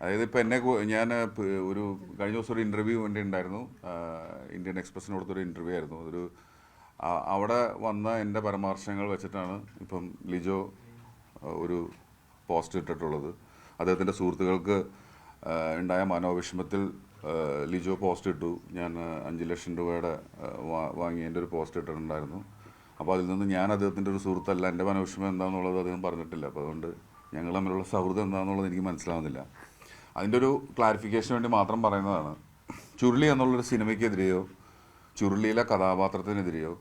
അതായത് ഇപ്പം എന്നെ ഞാൻ ഒരു കഴിഞ്ഞ ദിവസം ഒരു ഇന്റർവ്യൂ വേണ്ടി ഉണ്ടായിരുന്നു. ഇന്ത്യൻ എക്സ്പ്രസ്സിന് കൊടുത്തൊരു ഇന്റർവ്യൂ ആയിരുന്നു. അതൊരു അവിടെ വന്ന എന്റെ പരാമർശങ്ങൾ വെച്ചിട്ടാണ് ഇപ്പം ലിജോ ഒരു പോസ്റ്റ് ഇട്ടിട്ടുള്ളത്. അദ്ദേഹത്തിന്റെ സുഹൃത്തുക്കൾക്ക് ഉണ്ടായ മനോവിഷമത്തിൽ ലിജോ പോസ്റ്റ് ഇട്ടു. ഞാൻ അഞ്ച് ലക്ഷം രൂപയുടെ വാങ്ങിയതിന്റെ ഒരു പോസ്റ്റ് ഇട്ടിട്ടുണ്ടായിരുന്നു. അപ്പോൾ അതിൽ നിന്ന് ഞാൻ അദ്ദേഹത്തിന്റെ ഒരു സുഹൃത്തല്ല. എന്റെ മനോവിഷമം എന്താണെന്നുള്ളത് അദ്ദേഹം പറഞ്ഞിട്ടില്ല. അപ്പോൾ അതുകൊണ്ട് ഞങ്ങൾ തമ്മിലുള്ള സൗഹൃദം എന്താണെന്നുള്ളത് എനിക്ക് മനസ്സിലാവുന്നില്ല. അതിന്റെ ഒരു ക്ലാരിഫിക്കേഷന് വേണ്ടി മാത്രം പറയുന്നതാണ്. ചുരുളി എന്നുള്ളൊരു സിനിമയ്ക്കെതിരെയോ ചുരുളിയിലെ കഥാപാത്രത്തിനെതിരെയോ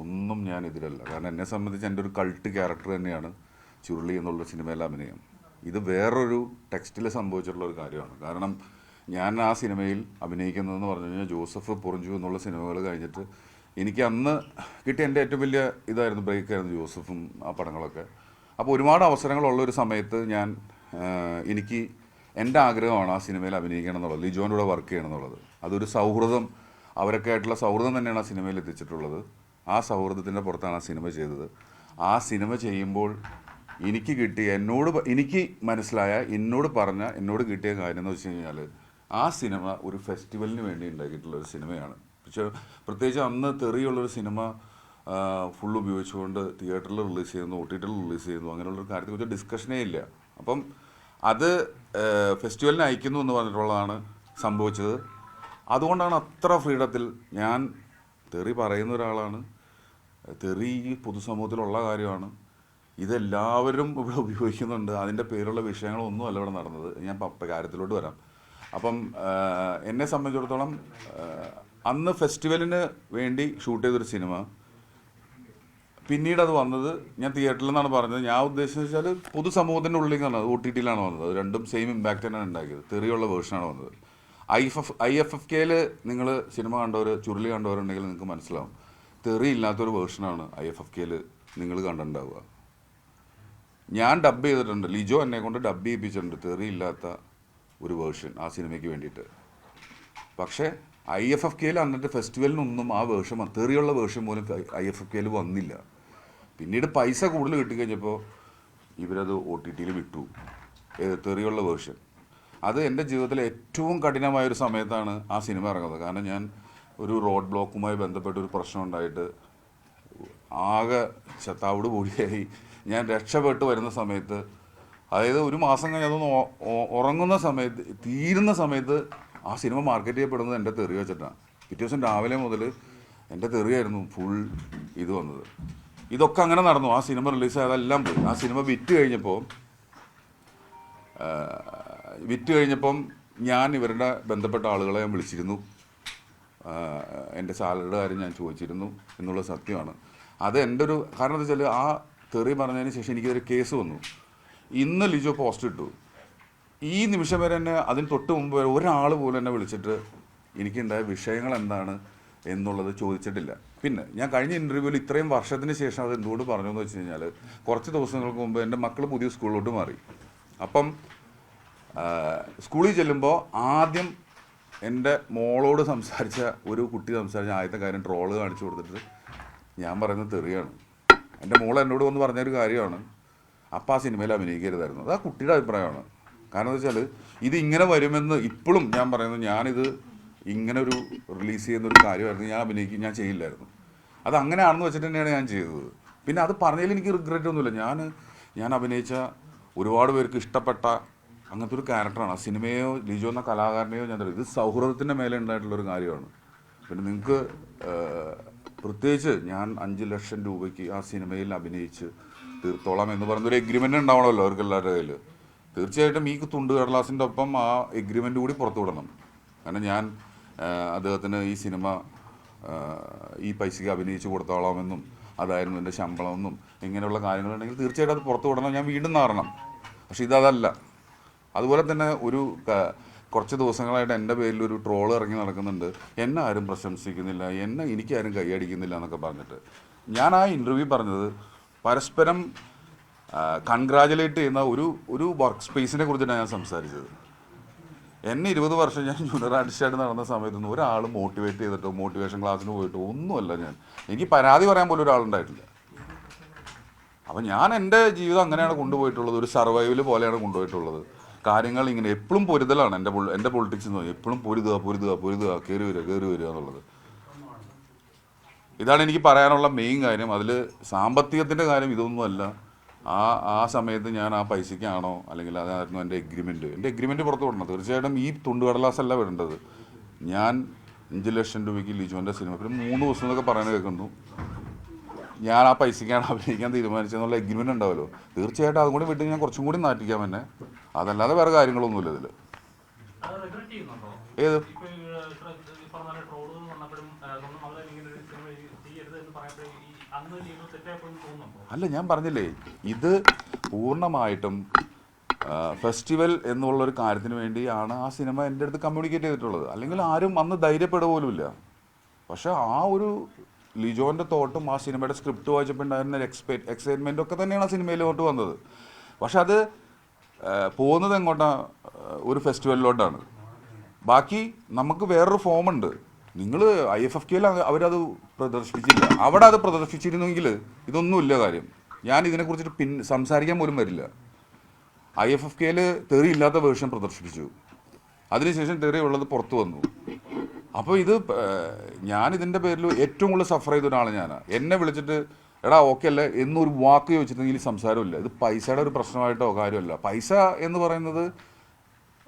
ഒന്നും ഞാൻ എതിരല്ല. കാരണം എന്നെ സംബന്ധിച്ച് എന്റെ ഒരു കൾട്ട് ക്യാരക്ടർ തന്നെയാണ് ചുരുളി എന്നുള്ള സിനിമയിലെ അഭിനയം. ഇത് വേറൊരു ടെക്സ്റ്റിൽ സംഭവിച്ചിട്ടുള്ള ഒരു കാര്യമാണ്. കാരണം ഞാൻ ആ സിനിമയിൽ അഭിനയിക്കുന്നതെന്ന് പറഞ്ഞു കഴിഞ്ഞാൽ ജോസഫ് പുറഞ്ചു എന്നുള്ള സിനിമകൾ കഴിഞ്ഞിട്ട് എനിക്ക് അന്ന് കിട്ടിയ എന്റെ ഏറ്റവും വലിയ ഇതായിരുന്നു ബ്രേക്കായിരുന്നു ജോസഫും ആ പടങ്ങളൊക്കെ. അപ്പോൾ ഒരുപാട് അവസരങ്ങളുള്ള ഒരു സമയത്ത് ഞാൻ എനിക്ക് എന്റെ ആഗ്രഹമാണ് ആ സിനിമയിൽ അഭിനയിക്കണം എന്നുള്ളത്. ലിജോന്റെ കൂടെ വർക്ക് ചെയ്യണം എന്നുള്ളത്. അതൊരു സൗഹൃദം. അവരൊക്കെ ആയിട്ടുള്ള സൗഹൃദം തന്നെയാണ് ആ സിനിമയിൽ എത്തിച്ചിട്ടുള്ളത്. ആ സൗഹൃദത്തിന്റെ പുറത്താണ് ആ സിനിമ ചെയ്തത്. ആ സിനിമ ചെയ്യുമ്പോൾ എനിക്ക് കിട്ടിയ എന്നോട് എനിക്ക് മനസ്സിലായ എന്നോട് പറഞ്ഞ എന്നോട് കിട്ടിയ കാര്യം എന്ന് വെച്ച് കഴിഞ്ഞാൽ ആ സിനിമ ഒരു ഫെസ്റ്റിവലിന് വേണ്ടി ഉണ്ടാക്കിയിട്ടുള്ള ഒരു സിനിമയാണ്. പക്ഷേ പ്രത്യേകിച്ച് അന്ന് തെറിയുള്ളൊരു സിനിമ ഫുൾ ഉപയോഗിച്ചുകൊണ്ട് തിയേറ്ററിൽ റിലീസ് ചെയ്യുന്നു ഒ ടി റിലീസ് ചെയ്യുന്നു അങ്ങനെയുള്ളൊരു കാര്യത്തെക്കുറിച്ച് ഡിസ്കഷനേ ഇല്ല. അപ്പം അത് ഫെസ്റ്റിവലിന് അയക്കുന്നു എന്ന് പറഞ്ഞിട്ടുള്ളതാണ് സംഭവിച്ചത്. അതുകൊണ്ടാണ് അത്ര ഫ്രീഡത്തിൽ ഞാൻ തെറി പറയുന്ന ഒരാളാണ്. തെറി ഈ പൊതുസമൂഹത്തിലുള്ള കാര്യമാണ്. ഇതെല്ലാവരും ഇവിടെ ഉപയോഗിക്കുന്നുണ്ട്. അതിന്റെ പേരുള്ള വിഷയങ്ങളൊന്നും അല്ല ഇവിടെ നടന്നത്. ഞാൻ കാര്യത്തിലോട്ട് വരാം. അപ്പം എന്നെ സംബന്ധിച്ചിടത്തോളം അന്ന് ഫെസ്റ്റിവലിന് വേണ്ടി ഷൂട്ട് ചെയ്തൊരു സിനിമ പിന്നീട് അത് വന്നത് ഞാൻ തിയേറ്ററിൽ നിന്നാണ് പറഞ്ഞത്. ഞാൻ ഉദ്ദേശിച്ചത് വെച്ചാൽ പൊതുസമൂഹത്തിന്റെ ഉള്ളിൽ നിന്നാണ് ഒ ടി ടിയിലാണ് വന്നത്. രണ്ടും സെയിം ഇമ്പാക്റ്റ് തന്നെയാണ് ഉണ്ടാക്കിയത്. തെറിയുള്ള വേർഷനാണ് വന്നത്. I F I F F കെയിൽ നിങ്ങൾ സിനിമ കണ്ടവർ ചുരുളി കണ്ടവരുണ്ടെങ്കിൽ നിങ്ങൾക്ക് മനസ്സിലാവും. തെറി ഇല്ലാത്തൊരു വേർഷനാണ് ഐ എഫ് എഫ് കെയിൽ നിങ്ങൾ കണ്ടിട്ടുണ്ടാവുക. ഞാൻ ഡബ് ചെയ്തിട്ടുണ്ട്. ലിജോ എന്നെ കൊണ്ട് ഡബ് ചെയ്യിപ്പിച്ചിട്ടുണ്ട് തെറി ഇല്ലാത്ത ഒരു വേർഷൻ ആ സിനിമയ്ക്ക് വേണ്ടിയിട്ട്. പക്ഷേ ഐ എഫ് എഫ് കെയിൽ അന്നത്തെ ഫെസ്റ്റിവലിനൊന്നും ആ വേർഷൻ തെറിയുള്ള വേർഷൻ പോലും ഐ എഫ് എഫ് കെയിൽ വന്നില്ല. പിന്നീട് പൈസ കൂടുതൽ കിട്ടിക്കഴിഞ്ഞപ്പോൾ ഇവരത് ഒ ടി ടിയിൽ വിട്ടു. തെറിയുള്ള വേർഷൻ. അത് എന്റെ ജീവിതത്തിലെ ഏറ്റവും കഠിനമായ ഒരു സമയത്താണ് ആ സിനിമ ഇറങ്ങുന്നത്. കാരണം ഞാൻ ഒരു റോഡ് ബ്ലോക്കുമായി ബന്ധപ്പെട്ട ഒരു പ്രശ്നം ഉണ്ടായിട്ട് ആകെ ശത്താവോട് കൂടിയായി ഞാൻ രക്ഷപ്പെട്ട് വരുന്ന സമയത്ത് അതായത് ഒരു മാസം കഴിഞ്ഞ് അതൊന്ന് ഉറങ്ങുന്ന സമയത്ത് തീരുന്ന സമയത്ത് ആ സിനിമ മാർക്കറ്റ് ചെയ്യപ്പെടുന്നത് എന്റെ തെറി വെച്ചിട്ടാണ്. പിറ്റേ ദിവസം രാവിലെ മുതൽ എന്റെ തെറിയായിരുന്നു ഫുൾ ഇത് വന്നത്. ഇതൊക്കെ അങ്ങനെ നടന്നു. ആ സിനിമ റിലീസ് അതെല്ലാം പോയി. ആ സിനിമ വിറ്റ് കഴിഞ്ഞപ്പോൾ വിറ്റ് കഴിഞ്ഞപ്പം ഞാൻ ഇവരുടെ ബന്ധപ്പെട്ട ആളുകളെ ഞാൻ വിളിച്ചിരുന്നു. എന്റെ സാലറിയുടെ കാര്യം ഞാൻ ചോദിച്ചിരുന്നു എന്നുള്ള സത്യമാണ്. അത് എന്റെ ഒരു കാരണം എന്താ വെച്ചാൽ ആ തെറി പറഞ്ഞതിന് ശേഷം എനിക്കൊരു കേസ് വന്നു. ഇന്ന് ലിജോ പോസ്റ്റ് ഇട്ടു. ഈ നിമിഷം വരെ എന്നെ അതിന് തൊട്ട് മുമ്പ് ഒരാൾ പോലും എന്നെ വിളിച്ചിട്ട് എനിക്കുണ്ടായ വിഷയങ്ങൾ എന്താണ് എന്നുള്ളത് ചോദിച്ചിട്ടില്ല. പിന്നെ ഞാൻ കഴിഞ്ഞ ഇന്റർവ്യൂവിൽ ഇത്രയും വർഷത്തിന് ശേഷം അത് എന്തുകൊണ്ട് പറഞ്ഞു എന്ന് വെച്ച് കഴിഞ്ഞാൽ കുറച്ച് ദിവസങ്ങൾക്ക് മുമ്പ് എന്റെ മക്കൾ പുതിയ സ്കൂളിലോട്ട് മാറി. അപ്പം സ്കൂളിൽ ചെല്ലുമ്പോൾ ആദ്യം എന്റെ മോളോട് സംസാരിച്ച ഒരു കുട്ടി സംസാരിച്ച ആദ്യത്തെ കാര്യം ട്രോൾ കാണിച്ചു കൊടുത്തിട്ട് ഞാൻ പറയുന്നത് തെറിയാണ്. എന്റെ മോൾ എന്നോട് വന്ന് പറഞ്ഞൊരു കാര്യമാണ്. അപ്പം ആ സിനിമയിൽ അഭിനയിക്കരുതായിരുന്നു. അത് ആ കുട്ടിയുടെ അഭിപ്രായമാണ്. കാരണം എന്താ വെച്ചാൽ ഇത് ഇങ്ങനെ വരുമെന്ന് ഇപ്പോഴും ഞാൻ പറയുന്നത് ഞാനിത് ഇങ്ങനെ ഒരു റിലീസ് ചെയ്യുന്ന ഒരു കാര്യമായിരുന്നു. ഞാൻ അഭിനയിക്കും ഞാൻ ചെയ്യില്ലായിരുന്നു. അത് അങ്ങനെയാണെന്ന് വെച്ചിട്ട് തന്നെയാണ് ഞാൻ ചെയ്തത്. പിന്നെ അത് പറഞ്ഞതിൽ എനിക്ക് റിഗ്രറ്റ് ഒന്നുമില്ല. ഞാൻ ഞാൻ അഭിനയിച്ച ഒരുപാട് പേർക്ക് ഇഷ്ടപ്പെട്ട അങ്ങനത്തെ ഒരു ക്യാരക്ടറാണ് ആ സിനിമയോ ലിജോ എന്ന കലാകാരനെയോ ഞാൻ ഇത് സൗഹൃദത്തിന്റെ മേലെ ഉണ്ടായിട്ടുള്ളൊരു കാര്യമാണ്. പിന്നെ നിങ്ങൾക്ക് പ്രത്യേകിച്ച് ഞാൻ അഞ്ച് ലക്ഷം രൂപയ്ക്ക് ആ സിനിമയിൽ അഭിനയിച്ച് തീർത്തോളാം എന്ന് പറയുന്നൊരു എഗ്രിമെന്റ് ഉണ്ടാവണമല്ലോ അവർക്ക് എല്ലാവരുടെ കയ്യിൽ തീർച്ചയായിട്ടും ഈ തുണ്ട് കടലാസിന്റെ ഒപ്പം ആ എഗ്രിമെന്റ് കൂടി പുറത്തു വിടണം കാരണം ഞാൻ അദ്ദേഹത്തിന് ഈ സിനിമ ഈ പൈസയ്ക്ക് അഭിനയിച്ച് കൊടുത്തോളാമെന്നും അതായിരുന്നു എന്റെ ശമ്പളമെന്നും ഇങ്ങനെയുള്ള കാര്യങ്ങളുണ്ടെങ്കിൽ തീർച്ചയായിട്ടും അത് പുറത്തു വിടണം. ഞാൻ വീണ്ടും നാറണം. പക്ഷെ ഇതതല്ല. അതുപോലെ തന്നെ ഒരു കുറച്ച് ദിവസങ്ങളായിട്ട് എന്റെ പേരിൽ ഒരു ട്രോൾ ഇറങ്ങി നടക്കുന്നുണ്ട്. എന്നെ ആരും പ്രശംസിക്കുന്നില്ല. എന്നെ എനിക്കാരും കൈയടിക്കുന്നില്ല എന്നൊക്കെ പറഞ്ഞിട്ട്. ഞാൻ ആ ഇന്റർവ്യൂ പറഞ്ഞത് പരസ്പരം കൺഗ്രാജുലേറ്റ് ചെയ്യുന്ന ഒരു ഒരു വർക്ക് സ്പേസിനെ കുറിച്ചിട്ടാണ് ഞാൻ സംസാരിച്ചത്. എന്നെ ഇരുപത് വർഷം ഞാൻ ജൂനിയർ ആർട്ടിസ്റ്റായിട്ട് നടന്ന സമയത്തൊന്നും ഒരാൾ മോട്ടിവേറ്റ് ചെയ്തിട്ടോ മോട്ടിവേഷൻ ക്ലാസ്സിന് പോയിട്ടോ ഒന്നുമല്ല ഞാൻ. എനിക്ക് പരാതി പറയാൻ പോലും ഒരാളുണ്ടായിട്ടില്ല. അപ്പം ഞാൻ എന്റെ ജീവിതം അങ്ങനെയാണ് കൊണ്ടുപോയിട്ടുള്ളത്. ഒരു സർവൈവൽ പോലെയാണ് കൊണ്ടുപോയിട്ടുള്ളത്. കാര്യങ്ങൾ ഇങ്ങനെ എപ്പോഴും പൊരുതലാണ് എന്റെ എന്റെ പൊളിറ്റിക്സ് എന്ന് പറഞ്ഞാൽ എപ്പോഴും പൊരുതുക പൊരുതുക പൊരുതുക കയറി വരിക കയറി വരിക എന്നുള്ളത്. ഇതാണ് എനിക്ക് പറയാനുള്ള മെയിൻ കാര്യം. അതിൽ സാമ്പത്തികത്തിന്റെ കാര്യം ഇതൊന്നുമല്ല. ആ ആ സമയത്ത് ഞാൻ ആ പൈസയ്ക്കാണോ അല്ലെങ്കിൽ അതായിരുന്നു എന്റെ എഗ്രിമെന്റ് എന്റെ എഗ്രിമെന്റ് പുറത്ത് വിടണം. തീർച്ചയായിട്ടും ഈ തുണ്ടുകടലാസല്ല വിടേണ്ടത് ഞാൻ അഞ്ച് ലക്ഷം രൂപയ്ക്ക് ലിജോന്റെ സിനിമ പിന്നെ മൂന്ന് ദിവസം എന്നൊക്കെ പറയാൻ കേൾക്കുന്നു. ഞാൻ ആ പൈസയ്ക്കാണ് അഭിനയിക്കാൻ തീരുമാനിച്ചതെന്നുള്ള എഗ്രിമെന്റ് ഉണ്ടാവുമല്ലോ തീർച്ചയായിട്ടും അതും കൂടി വിട്ട് ഞാൻ കുറച്ചും കൂടി നാട്ടിക്കാം തന്നെ അതല്ലാതെ വേറെ കാര്യങ്ങളൊന്നുമില്ല ഇതിൽ? ഏത് ഇപ്പൊ ഈ, ഏഹ്, ഇത്ര ഈ പറഞ്ഞ പോലെ troll വന്നപ്പോഴും, ഏഹ്, സ്വന്തം മകളെ ഇങ്ങനെ ഒരു സിനിമ ചെയ്യ- ചെയ്യരുത് എന്ന് പറഞ്ഞപ്പോഴേ ഈ അന്ന് ചെയ്തത് തെറ്റായിപ്പോയെന്ന് തോന്നുന്നുണ്ടോ? അല്ല ഞാൻ പറഞ്ഞില്ലേ ഇത് പൂർണമായിട്ടും ഫെസ്റ്റിവൽ എന്നുള്ള ഒരു കാര്യത്തിന് വേണ്ടിയാണ് ആ സിനിമ എന്റെ അടുത്ത് കമ്മ്യൂണിക്കേറ്റ് ചെയ്തിട്ടുള്ളത്. അല്ലെങ്കിൽ ആരും അന്ന് ധൈര്യപ്പെടുക പോലുമില്ല. പക്ഷെ ആ ഒരു ലിജോന്റെ തോട്ടും ആ സിനിമയുടെ സ്ക്രിപ്റ്റ് വായിച്ചപ്പോൾ ഉണ്ടായിരുന്ന ഒരു എക്സ്പെ എക്സൈറ്റ്മെന്റ് ഒക്കെ തന്നെയാണ് ആ സിനിമയിലോട്ട് വന്നത്. പക്ഷെ അത് പോകുന്നത് എങ്ങോട്ടാണ് ഒരു ഫെസ്റ്റിവലിലോട്ടാണ് ബാക്കി നമുക്ക് വേറൊരു ഫോമുണ്ട് നിങ്ങൾ ഐ എഫ് എഫ് കെയിൽ അവരത് പ്രദർശിപ്പിച്ചില്ല. അവിടെ അത് പ്രദർശിപ്പിച്ചിരുന്നെങ്കിൽ ഇതൊന്നുമില്ല കാര്യം. ഞാൻ ഇതിനെക്കുറിച്ചിട്ട് പിൻ സംസാരിക്കാൻ പോലും വരില്ല. ഐ എഫ് എഫ് കെയിൽ തെറി ഇല്ലാത്ത വേർഷൻ പ്രദർശിപ്പിച്ചു. അതിനുശേഷം തെറി ഉള്ളത് പുറത്തു വന്നു. അപ്പോൾ ഇത് ഞാൻ ഇതിന്റെ പേരിൽ ഏറ്റവും കൂടുതൽ സഫർ ചെയ്ത ഒരാൾ ഞാനാണ് എന്നെ വിളിച്ചിട്ട് എടാ ഓക്കെ അല്ലേ? എന്നൊരു വാക്ക് ചോദിച്ചിട്ടുണ്ടെങ്കിൽ സംസാരമില്ല. ഇത് പൈസയുടെ ഒരു പ്രശ്നമായിട്ടോ കാര്യമല്ല. പൈസ എന്ന് പറയുന്നത്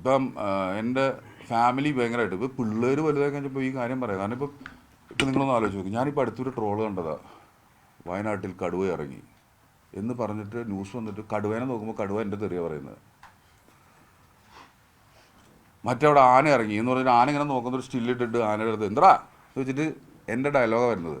ഇപ്പം എന്റെ ഫാമിലി ഭയങ്കരമായിട്ട് ഇപ്പോൾ പിള്ളേർ വലുതായി കഴിഞ്ഞപ്പോൾ ഈ കാര്യം പറയാം. കാരണം ഇപ്പം ഇപ്പം നിങ്ങളൊന്ന് ആലോചിച്ച് നോക്കി. ഞാനിപ്പോൾ അടുത്തൊരു ട്രോൾ കണ്ടതാ. വയനാട്ടിൽ കടുവ ഇറങ്ങി. എന്ന് പറഞ്ഞിട്ട് ന്യൂസ് വന്നിട്ട് കടുവേനെ നോക്കുമ്പോൾ കടുവ എന്റെ തെറിയ പറയുന്നത്. മറ്റവിടെ ആന ഇറങ്ങി എന്ന് പറഞ്ഞിട്ട് ആന ഇങ്ങനെ നോക്കുന്ന ഒരു സ്റ്റില്ലിട്ടിട്ട് ആനയുടെ അടുത്ത് എന്താ ചോദിച്ചിട്ട് എന്റെ ഡയലോഗാണ് വരുന്നത്.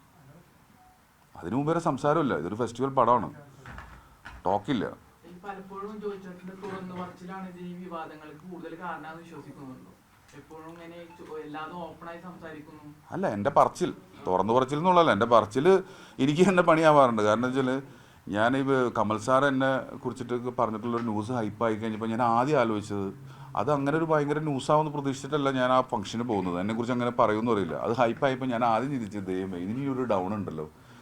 അതിനു മുമ്പ് വരെ സംസാരമില്ല. ഇതൊരു ഫെസ്റ്റിവൽ പടമാണ്. ടോക്കില്ല പലപ്പോഴും ചോദിച്ചിട്ടുണ്ട് തുറന്നു പറച്ചിലാണ് ഇത് ഈ വിവാദങ്ങൾക്ക് കൂടുതൽ കാരണമെന്ന് വിശ്വസിക്കുന്നുണ്ടോ? എപ്പോഴും ഇങ്ങനെ ചോ- എല്ലാതും ഓപ്പണായി അല്ല എന്റെ പറച്ചിൽ തുറന്നു പറച്ചിൽ എന്നുള്ളതല്ല. എന്റെ പറച്ചിൽ എനിക്ക് തന്നെ പണിയാവാറുണ്ട്. കാരണം വെച്ചാൽ ഈ കമൽ സാർ എന്നെ കുറിച്ചിട്ട് പറഞ്ഞിട്ടുള്ളൊരു ന്യൂസ് ഹൈപ്പായി കഴിഞ്ഞപ്പോൾ ഞാൻ ആദ്യം ആലോചിച്ചത് അത് അങ്ങനെ ഒരു ഭയങ്കര ന്യൂസാവെന്ന് പ്രതീക്ഷിച്ചിട്ടല്ല ഞാൻ ആ ഫംഗ്ഷന് പോകുന്നത്. എന്നെക്കുറിച്ച് അങ്ങനെ പറയുമെന്ന് അറിയില്ല. അത് ഹൈപ്പായപ്പോൾ ഞാൻ ആദ്യം ചിന്തിച്ചത് ദൈവമേ ഇനി ഒരു ഡൗൺ ഉണ്ടല്ലോ.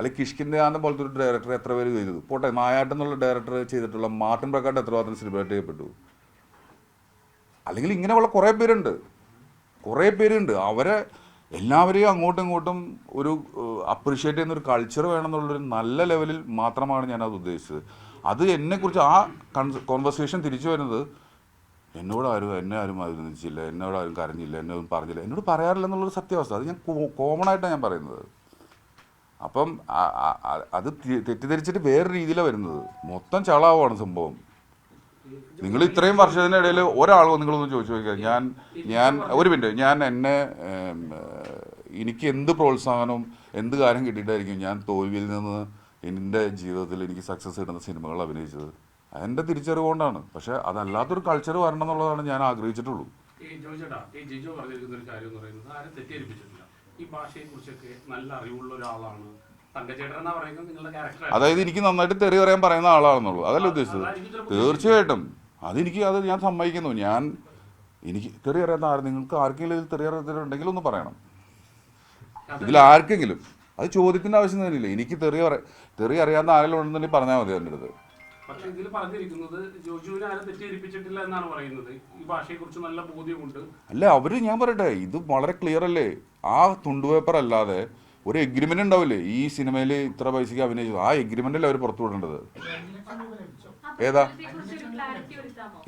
അല്ലെങ്കിൽ കിഷ്കിന്റെ ആന്ന പോലത്തെ ഒരു ഡയറക്ടർ എത്ര പേര് ചെയ്തു പോട്ടെ മായാട്ടം എന്നുള്ള ഡയറക്ടർ ചെയ്തിട്ടുള്ള മാർട്ടിൻ പ്രക്കാട്ട് എത്ര മാത്രം സെലിബ്രേറ്റ് ചെയ്യപ്പെട്ടു അല്ലെങ്കിൽ ഇങ്ങനെയുള്ള കുറേ പേരുണ്ട്. കുറേ പേരുണ്ട്. അവരെ എല്ലാവരെയും അങ്ങോട്ടും ഇങ്ങോട്ടും ഒരു അപ്രീഷിയേറ്റ് ചെയ്യുന്ന ഒരു കൾച്ചർ വേണമെന്നുള്ളൊരു നല്ല ലെവലിൽ മാത്രമാണ് ഞാൻ അത് ഉദ്ദേശിച്ചത്. അത് എന്നെക്കുറിച്ച് ആ കോൺവെർസേഷൻ തിരിച്ചു വരുന്നത് എന്നോട് ആരും എന്നെ ആരും അഭിനന്ദിച്ചില്ല എന്നോട് ആരും കരഞ്ഞില്ല എന്നെ ഒന്നും പറഞ്ഞില്ല. എന്നോട് പറയാറില്ല എന്നുള്ളൊരു സത്യാവസ്ഥ. അത് ഞാൻ കോമൺ ആയിട്ടാണ് ഞാൻ പറയുന്നത്. അപ്പം അത് തെറ്റിദ്ധരിച്ചിട്ട് വേറെ രീതിയിലാണ് വരുന്നത്. മൊത്തം ചളാവാണ് സംഭവം. നിങ്ങൾ ഇത്രയും വർഷത്തിനിടയിൽ ഒരാൾ നിങ്ങളൊന്ന് ചോദിച്ചു നോക്കിയാൽ ഞാൻ ഞാൻ ഒരു മിനിറ്റ്. ഞാൻ എന്നെ എനിക്ക് എന്ത് പ്രോത്സാഹനവും എന്ത് കാര്യം കിട്ടിയിട്ടായിരിക്കും ഞാൻ തോൽവിയിൽ നിന്ന് എന്റെ ജീവിതത്തിൽ എനിക്ക് സക്സസ് കിട്ടുന്ന സിനിമകൾ അഭിനയിച്ചത്? അതെന്റെ തിരിച്ചറിവ് കൊണ്ടാണ്. പക്ഷേ അതല്ലാത്തൊരു കൾച്ചർ വരണം എന്നുള്ളതാണ് ഞാൻ ആഗ്രഹിച്ചിട്ടുള്ളൂ. ഈ ജോജേട്ടാ ഈ ജിജോ പറഞ്ഞിരിക്കുന്ന ഒരു കാര്യം എന്ന് പറയുന്നത് ആരെ തെറ്റിദ്ധരിപ്പിച്ചിട്ടില്ല ഈ ഭാഷയെ കുറിച്ചൊക്കെ നല്ല അറിവുള്ള ഒരാളാണ് അതായത് എനിക്ക് നന്നായിട്ട് തെറി പറയാൻ പറയുന്ന ആളാണെന്നുള്ളൂ. അതല്ല ഉദ്ദേശിച്ചത്? തീർച്ചയായിട്ടും. അതെനിക്ക് അത് ഞാൻ സമ്മതിക്കുന്നു. ഞാൻ എനിക്ക് തെറി അറിയാത്ത ആര് നിങ്ങൾക്ക് ആർക്കെങ്കിലും ഇതിൽ തെറി അറിയാത്തവരുണ്ടെങ്കിൽ ഒന്ന് പറയണം. ഇതിൽ ആർക്കെങ്കിലും. അത് ചോദ്യത്തിന്റെ ആവശ്യം തന്നെയില്ല? എനിക്ക് തെറി പറയാ തെറി അറിയാവുന്ന ആരെങ്കിലും ഉണ്ടെന്നുണ്ടെങ്കിൽ പറഞ്ഞാൽ മതി എന്റെ അടുത്ത്. പക്ഷെ ഇതിൽ പറഞ്ഞിരിക്കുന്നത് ജോജുവിനെ ആരും തെറ്റിദ്ധരിപ്പിച്ചിട്ടില്ല എന്നാണ് പറയുന്നത്. ഈ ഭാഷയെക്കുറിച്ച് നല്ല ബോധ്യമുണ്ട്. അല്ല അവർ ഞാൻ പറയട്ടെ. ഇത് വളരെ ക്ലിയർ അല്ലേ? ആ തുണ്ടുപേപ്പർ അല്ലാതെ ഒരു എഗ്രിമെന്റ് ഉണ്ടാവില്ലേ? ഈ സിനിമയിൽ ഇത്ര പൈസക്ക് അഭിനയിച്ചത്. ആ എഗ്രിമെന്റല്ലേ അവർ പുറത്തു വിടേണ്ടത്? ഏതാ?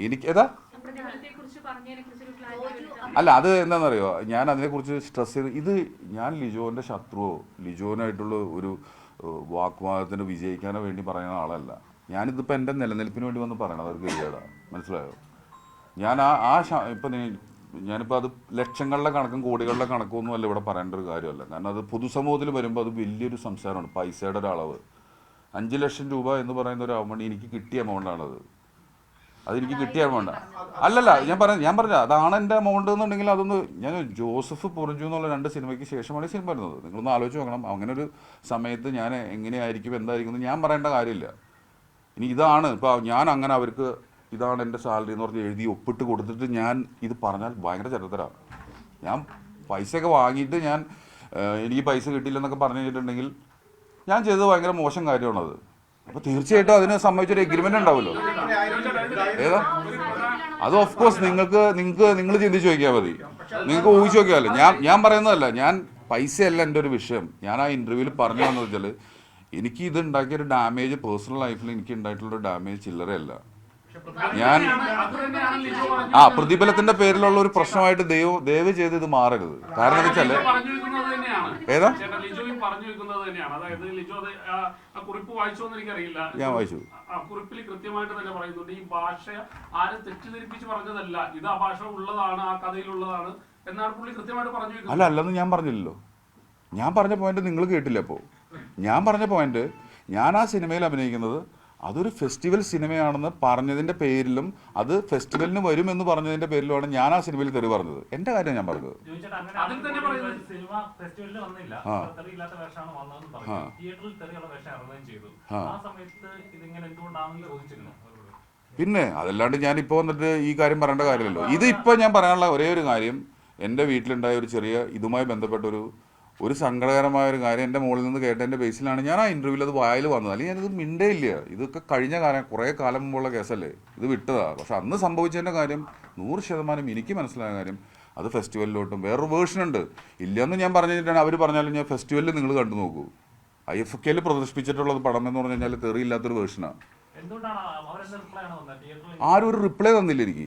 എനിക്ക് ഏതാ? അല്ല അത് എന്താണെന്നറിയോ ഞാൻ അതിനെക്കുറിച്ച് സ്ട്രെസ് ചെയ്ത് ഇത് ഞാൻ ലിജോന്റെ ശത്രുവോ? ലിജോനായിട്ടുള്ള ഒരു വാക്വാദത്തിന് വിജയിക്കാനോ വേണ്ടി പറയുന്ന ആളല്ല. ഞാനിതിപ്പോൾ എന്റെ നിലനിൽപ്പിന് വേണ്ടി വന്ന് പറയണത് അവർക്ക് മനസ്സിലായോ? ഞാൻ ആ ആ ഇപ്പം ഞാനിപ്പോൾ അത് ലക്ഷങ്ങളുടെ കണക്കും കോടികളുടെ കണക്കും ഒന്നും അല്ല ഇവിടെ പറയേണ്ട ഒരു കാര്യമല്ല. കാരണം അത് പൊതുസമൂഹത്തിൽ വരുമ്പോൾ അത് വലിയൊരു സംസാരമാണ് പൈസയുടെ ഒരളവ് അഞ്ച് ലക്ഷം രൂപ എന്ന് പറയുന്ന ഒരു അമൗണ്ട് എനിക്ക് കിട്ടിയ എമൗണ്ടാണത് അതെനിക്ക് കിട്ടിയ എമൗണ്ട് അല്ലല്ല ഞാൻ പറഞ്ഞ ഞാൻ പറഞ്ഞ അതാണ് എന്റെ എമൗണ്ട് എന്നുണ്ടെങ്കിൽ അതൊന്ന് ഞാൻ ജോസഫ് പൊറിഞ്ചു എന്നുള്ള രണ്ട് സിനിമയ്ക്ക് ശേഷമാണ് സിനിമ വരുന്നത്. നിങ്ങളൊന്ന് ആലോചിച്ച് നോക്കണം. അങ്ങനെ ഒരു സമയത്ത് ഞാൻ എങ്ങനെയായിരിക്കും എന്തായിരിക്കും എന്ന് ഞാൻ പറയേണ്ട കാര്യമില്ല. ഇനി ഇതാണ്. ഇപ്പോൾ ഞാൻ അങ്ങനെ അവർക്ക് ഇതാണ് എന്റെ സാലറി എന്ന് പറഞ്ഞ് എഴുതി ഒപ്പിട്ട് കൊടുത്തിട്ട് ഞാൻ ഇത് പറഞ്ഞാൽ ഭയങ്കര ചരിത്രമാണ് ഞാൻ പൈസയൊക്കെ വാങ്ങിയിട്ട് ഞാൻ എനിക്ക് പൈസ കിട്ടിയില്ലെന്നൊക്കെ പറഞ്ഞു കഴിഞ്ഞിട്ടുണ്ടെങ്കിൽ ഞാൻ ചെയ്തത് ഭയങ്കര മോശം കാര്യമാണത്. അപ്പോൾ തീർച്ചയായിട്ടും അതിന് സംബന്ധിച്ചൊരു എഗ്രിമെന്റ് ഉണ്ടാവുമല്ലോ. ഏതാ? അത് ഓഫ് കോഴ്സ് നിങ്ങൾക്ക് നിങ്ങൾക്ക് നിങ്ങൾ ചിന്തിച്ച് നോക്കിയാൽ മതി. നിങ്ങൾക്ക് ഊഹിച്ച് നോക്കിയാലോ ഞാൻ ഞാൻ പറയുന്നതല്ല ഞാൻ പൈസയല്ല എന്റെ ഒരു വിഷയം. ഞാൻ ആ ഇന്റർവ്യൂവിൽ പറഞ്ഞു വെച്ചാൽ എനിക്ക് ഇത് ഉണ്ടാക്കിയ ഒരു ഡാമേജ് പേഴ്സണൽ ലൈഫിൽ എനിക്ക് ഉണ്ടായിട്ടുള്ള ഡാമേജ് ചില്ലറയല്ല. ഞാൻ ആ പ്രതിഫലത്തിന്റെ പേരിലുള്ള ഒരു പ്രശ്നമായിട്ട് ദൈവം ദയവ് ചെയ്ത് ഇത് മാറരുത്. കാരണം വെച്ചാൽ ഏതാ? ഞാൻ വായിച്ചു. കുറിപ്പിൽ കൃത്യമായിട്ട് തന്നെ പറയുന്നുണ്ട് ഈ ഭാഷ ആരെ തെറ്റിദ്ധരിപ്പിച്ച് പറഞ്ഞതല്ല. ഇത് ആ ഭാഷ ഉള്ളതാണ് ആ കഥയിലുള്ളതാണ് എന്നാണ് പുള്ളി കൃത്യമായിട്ട് പറഞ്ഞു അല്ല അല്ലെന്ന് ഞാൻ പറഞ്ഞില്ലല്ലോ. ഞാൻ പറഞ്ഞ പോയിന്റ് നിങ്ങൾ കേട്ടില്ല അപ്പോൾ ഞാൻ പറഞ്ഞ പോയിന്റ് ഞാൻ ആ സിനിമയിൽ അഭിനയിക്കുന്നത് അതൊരു ഫെസ്റ്റിവൽ സിനിമയാണെന്ന് പറഞ്ഞതിന്റെ പേരിലും അത് ഫെസ്റ്റിവലിന് വരുമെന്ന് പറഞ്ഞതിന്റെ പേരിലുമാണ് ഞാൻ ആ സിനിമയിൽ തെറി പറഞ്ഞത്. എന്റെ കാര്യം ഞാൻ പറഞ്ഞത്. അതിൽ തന്നെ ആണെങ്കിൽ സിനിമ ഫെസ്റ്റിവലിൽ വന്നില്ല. ആ. തെറിയില്ലാത്ത വേഷമാണ് വന്നതെന്ന് പറഞ്ഞു. തിയേറ്ററിൽ തെറിയുള്ള വേഷം ഇറങ്ങുകയും ചെയ്തു. ആ. ആ സമയത്ത് ഇതിങ്ങനെ എന്തുകൊണ്ടാണെന്ന് ചോദിച്ചിരുന്നു. പിന്നെ അതല്ലാണ്ട് ഞാൻ ഇപ്പോൾ വന്നിട്ട് ഈ കാര്യം പറയേണ്ട കാര്യമല്ലോ ഇത് ഇപ്പോൾ ഞാൻ പറയാനുള്ള ഒരേ ഒരു കാര്യം എന്റെ വീട്ടിലുണ്ടായ ഒരു ചെറിയ ഇതുമായി ബന്ധപ്പെട്ട ഒരു ഒരു സങ്കടകരമായ ഒരു കാര്യം എന്റെ മുകളിൽ നിന്ന് കേട്ടതിന്റെ ബേസിലാണ് ഞാൻ ആ ഇന്റർവ്യൂവിൽ അത് വായിൽ വന്നത്. അല്ലെങ്കിൽ ഞാനിത് മിണ്ടേ ഇല്ല ഇതൊക്കെ കഴിഞ്ഞ കാലം കുറേ കാലം മുമ്പുള്ള കേസല്ലേ? ഇത് വിട്ടതാ. പക്ഷെ അന്ന് സംഭവിച്ചതിന്റെ കാര്യം നൂറ് ശതമാനം എനിക്ക് മനസ്സിലായ കാര്യം അത് ഫെസ്റ്റിവലിലോട്ടും വേറൊരു വേർഷൻ ഉണ്ട്. ഇല്ലയെന്ന് ഞാൻ പറഞ്ഞു കഴിഞ്ഞിട്ടാണ് അവർ പറഞ്ഞാലും ഞാൻ ഫെസ്റ്റിവലിൽ നിങ്ങൾ കണ്ടു നോക്കൂ. ഐ എഫ് കെയിൽ പ്രദർശിപ്പിച്ചിട്ടുള്ളത് പടം എന്ന് പറഞ്ഞു കഴിഞ്ഞാൽ തെറിയില്ലാത്തൊരു വേർഷനാണ് ആരും ഒരു റിപ്ലൈ തന്നില്ല എനിക്ക്.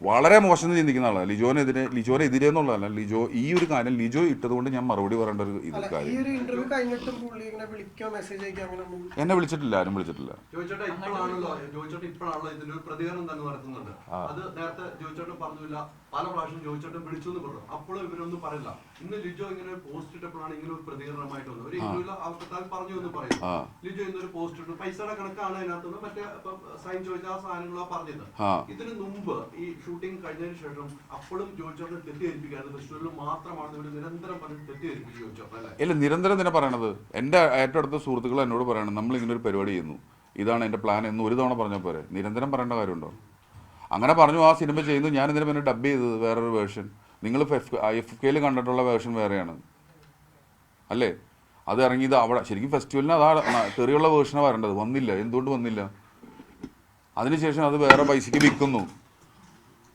വളരെ മോശം ചിന്തിക്കുന്ന ആളാണ് ലിജോനെതിരെ ലിജോനെതിരെ എന്നുള്ളതല്ല. ലിജോ ഈ ഒരു കാര്യം ലിജോ ഇട്ടതുകൊണ്ട് ഞാൻ മറുപടി പറയേണ്ട ഒരു ഇത് കാര്യം. ഒരു ഇന്റർവ്യൂ കഴിഞ്ഞിട്ടും പുള്ളി ഇങ്ങനെ വിളിക്കോ മെസ്സേജ് അയക്കോ അങ്ങനെ എന്നെ വിളിച്ചിട്ടില്ല ആരും വിളിച്ചിട്ടില്ല. ഇപ്പോഴാണല്ലോ ഇപ്പോഴാണല്ലോ ഇതിന്റെ ഒരു പ്രതികരണം തന്നെ നടത്തുന്നുണ്ട് അത് നേരത്തെ ജോയിച്ചോട്ട് പറഞ്ഞില്ല. പല പ്രാവശ്യം ജോയിച്ചേട്ടൻ വിളിച്ചു എന്ന് പറഞ്ഞു. അപ്പോഴും ഇവരൊന്നും പറയില്ല. ഇന്ന് ലിജോ ഇങ്ങനെ പോസ്റ്റ് ഇട്ടപ്പോഴാണ് ഇങ്ങനെ ഒരു പ്രതികരണമായിട്ട് വന്നത്. ഒരു ഇന്റർവ്യൂല അവർക്ക് പറഞ്ഞു എന്ന് പറയും. ആ. ലിജോ ഇന്നൊരു പോസ്റ്റ് ഇട്ടു. പൈസയുടെ കണക്കാണ് അതിനകത്തുനിന്ന് മറ്റേ സൈൻ ചോദിച്ച ആ സാധനങ്ങളാ പറഞ്ഞത്. ഇതിന് മുമ്പ് ഈ ഷൂട്ടിംഗ് കഴിഞ്ഞതിന് ശേഷം അപ്പോഴും ജോയിച്ചേട്ടൻ തെറ്റിദ്ധരിപ്പിക്കാണ് തൃശ്ശൂരിൽ മാത്രമാണ് ഇവർ നിരന്തരം പറഞ്ഞ് തെറ്റിദ്ധരിപ്പിച്ചു ജോയിച്ചേട്ടൻ അല്ലേ? ഇല്ല നിരന്തരം തന്നെ പറയണത്. എന്റെ ഏറ്റവും അടുത്ത സുഹൃത്തുക്കൾ എന്നോട് പറയണം നമ്മൾ ഇങ്ങനെ ഒരു പരിപാടി ചെയ്യുന്നു. ഇതാണ് എന്റെ പ്ലാൻ എന്ന് ഒരു തവണ പറഞ്ഞാൽ പോരെ. നിരന്തരം പറയേണ്ട കാര്യമുണ്ടോ? അങ്ങനെ പറഞ്ഞു ആ സിനിമ ചെയ്യുന്നു ഞാൻ ഇതിന് പിന്നെ ഡബ് ചെയ്തത് വേറൊരു വേർഷൻ നിങ്ങൾ എഫ് കെയിൽ കണ്ടിട്ടുള്ള വേർഷൻ വേറെയാണ്. അല്ലേ? അത് ഇറങ്ങിയത് അവിടെ ശരിക്കും ഫെസ്റ്റിവലിന് അതാ തെറിയുള്ള വേർഷനാണ് വരേണ്ടത്. വന്നില്ല. എന്തുകൊണ്ട് വന്നില്ല? അതിനുശേഷം അത് വേറെ പൈസയ്ക്ക് വിൽക്കുന്നു.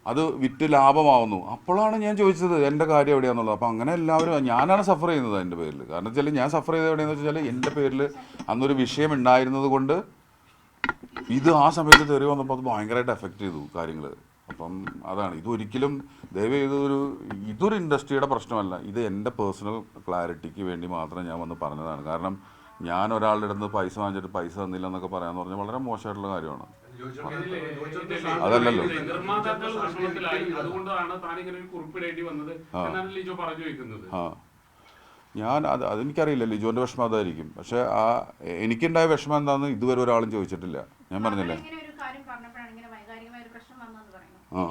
അത് വിറ്റ് ലാഭമാവുന്നു. അപ്പോഴാണ് ഞാൻ ചോദിച്ചത് എന്റെ കാര്യം എവിടെയാണെന്നുള്ളത് അപ്പോൾ അങ്ങനെ എല്ലാവരും ഞാനാണ് സഫർ ചെയ്യുന്നത് എന്റെ പേരിൽ കാരണം വെച്ചാൽ ഞാൻ സഫർ ചെയ്തത് എവിടെയാണെന്ന് വെച്ചാൽ എന്റെ പേരിൽ അന്നൊരു വിഷയം ഉണ്ടായിരുന്നത് കൊണ്ട് ഇത് ആ സമയത്ത് തെറി വന്നപ്പോൾ അത് ഭയങ്കരമായിട്ട് എഫക്റ്റ് ചെയ്തു കാര്യങ്ങൾ അപ്പം അതാണ്. ഇതൊരിക്കലും ദയവ് ഇതൊരു ഇതൊരു ഇൻഡസ്ട്രിയുടെ പ്രശ്നമല്ല. ഇത് എന്റെ പേഴ്സണൽ ക്ലാരിറ്റിക്ക് വേണ്ടി മാത്രം ഞാൻ വന്ന് പറഞ്ഞതാണ്. കാരണം ഞാൻ ഒരാളുടെ അടുത്ത് പൈസ വാങ്ങിച്ചിട്ട് പൈസ തന്നില്ല എന്നൊക്കെ പറയാന്ന് പറഞ്ഞാൽ വളരെ മോശമായിട്ടുള്ള കാര്യമാണ്. അതല്ലല്ലോ. ആ. ഞാൻ അത് അതെനിക്കറിയില്ല ലിജോന്റെ വിഷമം അതായിരിക്കും. പക്ഷേ ആ എനിക്കുണ്ടായ വിഷമം എന്താണെന്ന് ഇതുവരെ ഒരാളും ചോദിച്ചിട്ടില്ല. ഞാൻ പറഞ്ഞില്ലേ? ആ.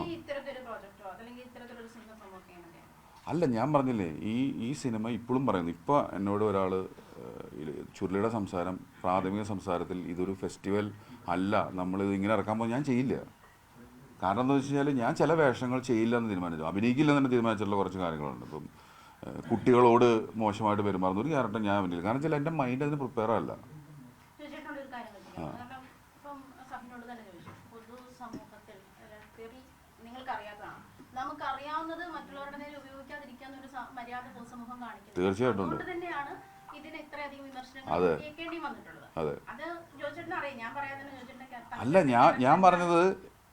അല്ല ഞാൻ പറഞ്ഞില്ലേ ഈ ഈ സിനിമ ഇപ്പോഴും പറയുന്നു. ഇപ്പോൾ എന്നോട് ഒരാൾ ചുരുളിയുടെ സംസാരം പ്രാഥമിക സംസാരത്തിൽ ഇതൊരു ഫെസ്റ്റിവൽ അല്ല നമ്മളിത് ഇങ്ങനെ ഇറക്കാൻ പോകും ഞാൻ ചെയ്യില്ല. കാരണം എന്താ വെച്ച് കഴിഞ്ഞാൽ ഞാൻ ചില വേഷങ്ങൾ ചെയ്യില്ല എന്ന് തീരുമാനിച്ചു. അഭിനയിക്കില്ല എന്ന് തന്നെ തീരുമാനിച്ചിട്ടുള്ള കുറച്ച് കാര്യങ്ങളുണ്ട്. ഇപ്പം കുട്ടികളോട് മോശമായിട്ട് പെരുമാറുന്ന ഒരു ക്യാരക്ടർ ഞാൻ അഭിനയിക്കില്ല. കാരണം വെച്ചാൽ എന്റെ മൈൻഡ് അതിന് പ്രിപ്പയർ അല്ല. ചോദിച്ചിട്ടുണ്ട് ഒരു കാര്യം വെച്ചിട്ടുണ്ട്. കാരണം ഇപ്പം സഫിനോട് തന്നെ ചോദിച്ചു പൊതു സമൂഹത്തിൽ ഒരു തെറി നിങ്ങൾക്കറിയാത്തതാണ് നമുക്കറിയാവുന്നത് മറ്റുള്ളവരുടെ നേരെ ഉപയോഗിക്കാതിരിക്കാൻ ഒരു മര്യാദ പൊതുസമൂഹം കാണിക്കുന്നത്. തീർച്ചയായിട്ടും. അതുകൊണ്ട് തന്നെയാണ് ഇതിന് ഇത്രയധികം വിമർശനങ്ങൾ കേൾക്കേണ്ടി വന്നിട്ടുള്ളത്. അതെ. അത് ജോയിച്ചേട്ടന് അറിയാം. ഞാൻ പറയാതെ തന്നെ ജോയിച്ചേട്ടന്റെ അല്ല ഞാൻ ഞാൻ പറഞ്ഞത്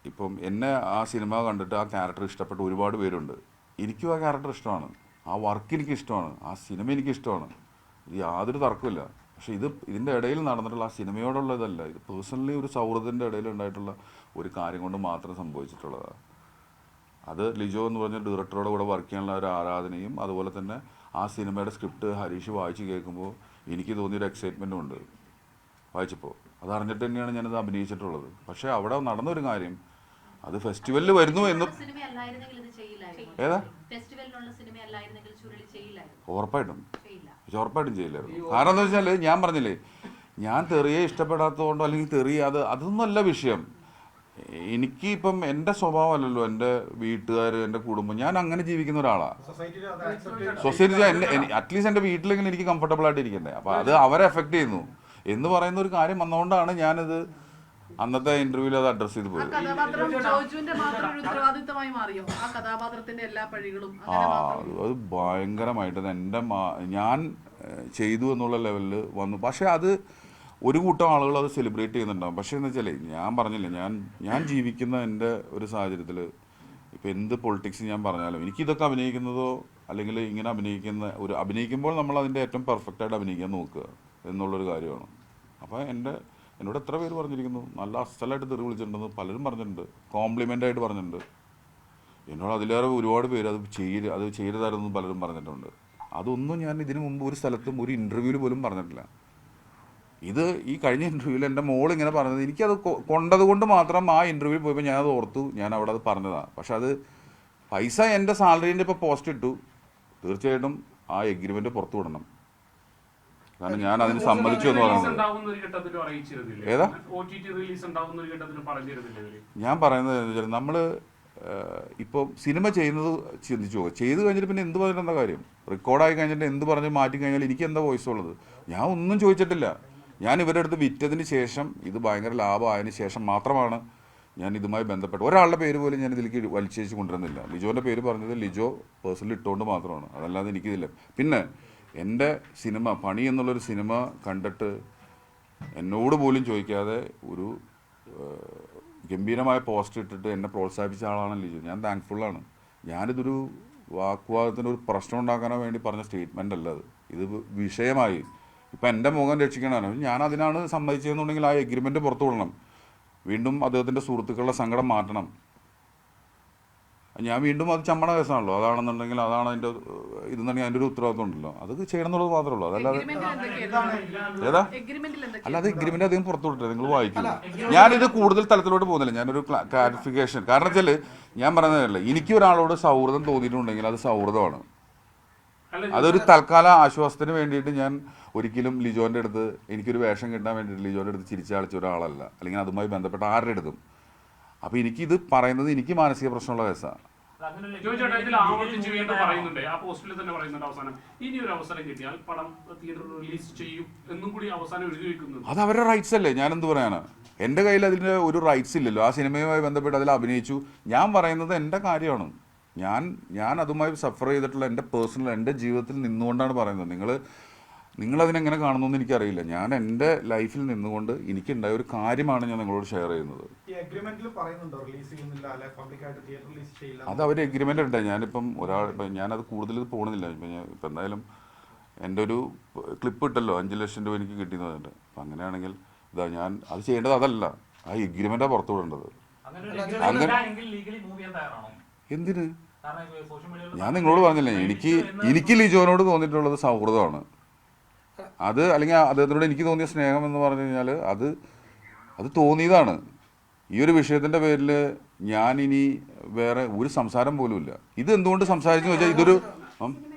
ഇപ്പം എന്നെ ആ സിനിമ കണ്ടിട്ട് ആ ക്യാരക്ടർ ഇഷ്ടപ്പെട്ട ഒരുപാട് പേരുണ്ട്. എനിക്കും ആ ക്യാരക്ടർ ഇഷ്ടമാണ്. ആ വർക്ക് എനിക്ക് ഇഷ്ടമാണ്. ആ സിനിമ എനിക്ക് ഇഷ്ടമാണ്. ഇത് യാതൊരു തർക്കമില്ല പക്ഷെ ഇത് ഇതിന്റെ ഇടയിൽ നടന്നിട്ടുള്ള ആ സിനിമയോടുള്ള ഇതല്ല. ഇത് പേഴ്സണലി ഒരു സൗഹൃദത്തിന്റെ ഇടയിൽ ഉണ്ടായിട്ടുള്ള ഒരു കാര്യം കൊണ്ട് മാത്രം സംഭവിച്ചിട്ടുള്ളതാണ്. അത് ലിജോ എന്ന് പറഞ്ഞ ഡയറക്ടറുടെ കൂടെ വർക്ക് ചെയ്യാനുള്ള ഒരു ആരാധനയും അതുപോലെ തന്നെ ആ സിനിമയുടെ സ്ക്രിപ്റ്റ് ഹരീഷ് വായിച്ച് കേൾക്കുമ്പോൾ എനിക്ക് തോന്നിയൊരു എക്സൈറ്റ്മെന്റും ഉണ്ട്. വായിച്ചപ്പോൾ. അത് അറിഞ്ഞിട്ട് തന്നെയാണ് ഞാനത് അഭിനയിച്ചിട്ടുള്ളത്. പക്ഷേ അവിടെ നടന്നൊരു കാര്യം. അത് ഫെസ്റ്റിവലിൽ വരുന്നു എന്ന് ഏതാ? ഉറപ്പായിട്ടും. ഉറപ്പായിട്ടും ചെയ്യില്ലായിരുന്നു. കാരണം എന്താ വെച്ചാൽ ഞാൻ പറഞ്ഞില്ലേ ഞാൻ തെറിയെ ഇഷ്ടപ്പെടാത്തതുകൊണ്ടോ അല്ലെങ്കിൽ തെറി അത് അതൊന്നുമല്ല വിഷയം. എനിക്ക് ഇപ്പം എന്റെ സ്വഭാവമല്ലല്ലോ എന്റെ വീട്ടുകാർ എന്റെ കുടുംബം. ഞാൻ അങ്ങനെ ജീവിക്കുന്ന ഒരാളാണ് സൊസൈറ്റി അറ്റ്ലീസ്റ്റ് എന്റെ വീട്ടിലെങ്കിലും എനിക്ക് കംഫർട്ടബിൾ ആയിട്ട് ഇരിക്കണ്ടേ. അപ്പോൾ അത് അവരെ എഫക്ട് ചെയ്യുന്നു. എന്ന് പറയുന്ന ഒരു കാര്യം വന്നുകൊണ്ടാണ് ഞാനിത് അന്നത്തെ ഇന്റർവ്യൂവിൽ അത് അഡ്രസ് ചെയ്ത് പോയത്. ആ അത് ഭയങ്കരമായിട്ട്. എന്റെ ഞാൻ ചെയ്തു എന്നുള്ള ലെവലിൽ വന്നു. പക്ഷെ അത് ഒരു കൂട്ടം ആളുകൾ അത് സെലിബ്രേറ്റ് ചെയ്യുന്നുണ്ടാവും. പക്ഷേ എന്ന് വെച്ചാലേ ഞാൻ പറഞ്ഞില്ലേ ഞാൻ ഞാൻ ജീവിക്കുന്ന എന്റെ ഒരു സാഹചര്യത്തിൽ ഇപ്പം എന്ത് പൊളിറ്റിക്സ് ഞാൻ പറഞ്ഞാലും എനിക്കിതൊക്കെ അഭിനയിക്കുന്നതോ അല്ലെങ്കിൽ ഇങ്ങനെ അഭിനയിക്കുന്ന ഒരു അഭിനയിക്കുമ്പോൾ നമ്മൾ അതിന്റെ ഏറ്റവും പെർഫെക്റ്റ് ആയിട്ട് അഭിനയിക്കാൻ നോക്കുക എന്നുള്ളൊരു കാര്യമാണ്. അപ്പോൾ എന്റെ എന്നോട് എത്ര പേര് പറഞ്ഞിരിക്കുന്നു? നല്ല അസലായിട്ട് തെറി വിളിച്ചിട്ടുണ്ടെന്ന് പലരും പറഞ്ഞിട്ടുണ്ട്. കോംപ്ലിമെന്റ് ആയിട്ട് പറഞ്ഞിട്ടുണ്ട്. എന്നോട് അതിലേറെ ഒരുപാട് പേര് അത് ചെയ്ത് അത് ചെയ്തതായിരുന്നു പലരും പറഞ്ഞിട്ടുണ്ട്. അതൊന്നും ഞാൻ ഇതിനു മുമ്പ് ഒരു സ്ഥലത്തും ഒരു ഇന്റർവ്യൂവിൽ പോലും പറഞ്ഞിട്ടില്ല. ഇത് ഈ കഴിഞ്ഞ ഇന്റർവ്യൂവിൽ എന്റെ മോൾ ഇങ്ങനെ പറഞ്ഞത്. എനിക്കത് കൊണ്ടത് കൊണ്ട് മാത്രം ആ ഇന്റർവ്യൂവിൽ പോയപ്പോൾ ഞാനത് ഓർത്തു. ഞാൻ അവിടെ അത് പറഞ്ഞതാണ് പക്ഷെ അത് പൈസ എന്റെ സാലറീന്റെ ഇപ്പോൾ പോസ്റ്റ് ഇട്ടു. തീർച്ചയായിട്ടും ആ എഗ്രിമെന്റ് പുറത്തു വിടണം. കാരണം ഞാൻ അതിന് സമ്മതിച്ചു എന്ന് പറയുന്നത് ഏതാ? ഞാൻ പറയുന്നത് നമ്മൾ ഇപ്പോൾ സിനിമ ചെയ്യുന്നത് ചിന്തിച്ചു പോകും ചെയ്ത് കഴിഞ്ഞിട്ട് പിന്നെ എന്ത് പറഞ്ഞിട്ട് എന്താ കാര്യം റെക്കോർഡായി കഴിഞ്ഞിട്ട് എന്ത് പറഞ്ഞ് മാറ്റി കഴിഞ്ഞാൽ എനിക്ക് എന്താ വോയിസ് ഉള്ളത്? ഞാൻ ഒന്നും ചോദിച്ചിട്ടില്ല. ഞാൻ ഇവരുടെ അടുത്ത് വിറ്റതിന് ശേഷം ഇത് ഭയങ്കര ലാഭമായതിനു ശേഷം മാത്രമാണ് ഞാൻ ഇതുമായി ബന്ധപ്പെട്ട് ഒരാളുടെ പേര് പോലും ഞാൻ ഇതിലേക്ക് വലിച്ചേച്ച് കൊണ്ടുവരുന്നില്ല. ലിജോന്റെ പേര് പറഞ്ഞത് ലിജോ പേഴ്സണലി ഇട്ടുകൊണ്ട് മാത്രമാണ്. അതല്ലാതെ എനിക്കിതില്ല. പിന്നെ എന്റെ സിനിമ പണി എന്നുള്ളൊരു സിനിമ കണ്ടിട്ട് എന്നോട് പോലും ചോദിക്കാതെ ഒരു ഗംഭീരമായ പോസ്റ്റ് ഇട്ടിട്ട് എന്നെ പ്രോത്സാഹിപ്പിച്ച ആളാണ് ലിജോ. ഞാൻ താങ്ക്ഫുള്ളാണ് ഞാനിതൊരു വാക്വാദത്തിന് ഒരു പ്രശ്നം ഉണ്ടാക്കാനോ വേണ്ടി പറഞ്ഞ സ്റ്റേറ്റ്മെന്റ് അല്ല അത്. ഇത് വിഷയമായി. ഇപ്പം എന്റെ മുഖം രക്ഷിക്കണമല്ലോ. ഞാൻ അതിനാണ് സമ്മതിച്ചതെന്നുണ്ടെങ്കിൽ ആ എഗ്രിമെന്റ് പുറത്തു വിടണം. വീണ്ടും അദ്ദേഹത്തിന്റെ സുഹൃത്തുക്കളുടെ സങ്കടം മാറ്റണം. ഞാൻ വീണ്ടും അത് ചമ്മണ കേസാണല്ലോ. അതാണെന്നുണ്ടെങ്കിൽ അതാണ് അതിന്റെ ഇതെന്നുണ്ടെങ്കിൽ അതിന്റെ ഒരു ഉത്തരവാദിത്വം ഉണ്ടല്ലോ. അത് ചെയ്യണം എന്നുള്ളത് മാത്രമേ ഉള്ളൂ. അതല്ലാതെ ഏതാ? അല്ലാതെ അല്ല എന്തൊക്കെയാണ് അത് എഗ്രിമെന്റ് അധികം പുറത്തു വിട്ടില്ല നിങ്ങൾ വായിക്കില്ല ഞാനിത് കൂടുതൽ തലത്തിലോട്ട് പോകുന്നില്ല. ഞാനൊരു ക്ലാരിഫിക്കേഷൻ കാരണം വെച്ചാൽ ഞാൻ പറയുന്നതല്ല എനിക്ക് ഒരാളോട് സൗഹൃദം തോന്നിയിട്ടുണ്ടെങ്കിൽ അത് സൗഹൃദമാണ്. അതൊരു തൽക്കാല ആശ്വാസത്തിന് വേണ്ടിയിട്ട് ഞാൻ ഒരിക്കലും ലിജോന്റെ അടുത്ത് എനിക്കൊരു വേഷം കിട്ടാൻ വേണ്ടിയിട്ട് ലിജോന്റെ അടുത്ത് ചിരിച്ചു കളിച്ച ഒരാളല്ല. അല്ലെങ്കിൽ അതുമായി ബന്ധപ്പെട്ട ആരുടെ അടുത്തും. അപ്പോൾ എനിക്കിത് പറയുന്നത് എനിക്ക് മാനസിക പ്രശ്നമുള്ള കേസാണ്. ഇതിൽ ആവർത്തിച്ച് പറയുന്നുണ്ട്. ആ പോസ്റ്റിൽ തന്നെ പറയുന്നുണ്ട് അവസാനം. ഇനി ഒരു അവസരം കിട്ടിയാൽ പടം റിലീസ് ചെയ്യും എന്നും കൂടി അവസാനം എഴുതി വെക്കുന്നു. അത് അവരുടെ റൈറ്റ്സ് അല്ലേ? ഞാൻ എന്ത് പറയാനാ? എന്റെ കയ്യിൽ അതിന്റെ ഒരു റൈറ്റ്സ് ഇല്ലല്ലോ. ആ സിനിമയുമായി ബന്ധപ്പെട്ട് അതിൽ അഭിനയിച്ചു. ഞാൻ പറയുന്നത് എന്റെ കാര്യമാണ്. ഞാൻ ഞാൻ അതുമായി സഫർ ചെയ്തിട്ടുള്ള എന്റെ പേഴ്സണൽ എന്റെ ജീവിതത്തിൽ നിന്നുകൊണ്ടാണ് പറയുന്നത്. നിങ്ങൾ നിങ്ങളതിനെങ്ങനെ കാണുന്നു എന്ന് എനിക്കറിയില്ല. ഞാൻ എന്റെ ലൈഫിൽ നിന്നുകൊണ്ട് എനിക്കുണ്ടായ ഒരു കാര്യമാണ് ഞാൻ നിങ്ങളോട് ഷെയർ ചെയ്യുന്നത്. ഈ അഗ്രിമെന്റിൽ പറയുന്നുണ്ടോ? റിലീസ് ചെയ്യുന്നില്ല അല്ലെ പബ്ലിക് ആയിട്ട് തിയേറ്റർ റിലീസ് ചെയ്യില്ല? അത് അവർ എഗ്രിമെന്റ് ഉണ്ട് ഞാനിപ്പം ഒരാൾ ഇപ്പം ഞാനത് കൂടുതൽ പോകുന്നില്ല ഇപ്പം ഞാൻ ഇപ്പം എന്തായാലും എന്റെ ഒരു ക്ലിപ്പ് ഇട്ടല്ലോ. അഞ്ച് ലക്ഷം രൂപ എനിക്ക് കിട്ടിയെന്ന് പറഞ്ഞിട്ട്. അപ്പം അങ്ങനെയാണെങ്കിൽ ഇതാ ഞാൻ അത് ചെയ്യേണ്ടത് അതല്ല. ആ എഗ്രിമെന്റാണ് പുറത്തു വിടേണ്ടത് അങ്ങനെ എന്തിന്? ഞാൻ നിങ്ങളോട് പറഞ്ഞില്ലേ എനിക്ക് എനിക്ക് ലിജോനോട് തോന്നിയിട്ടുള്ളത് സൗഹൃദമാണ്. അത് അല്ലെങ്കിൽ അദ്ദേഹത്തിനോട് എനിക്ക് തോന്നിയ സ്നേഹം എന്ന് പറഞ്ഞു കഴിഞ്ഞാൽ അത് അത് തോന്നിയതാണ്. ഈ ഒരു വിഷയത്തിന്റെ പേരിൽ ഞാൻ ഇനി വേറെ ഒരു സംസാരം പോലും ഇല്ല. ഇത് എന്തുകൊണ്ട് സംസാരിച്ചു വെച്ചാൽ ഇതൊരു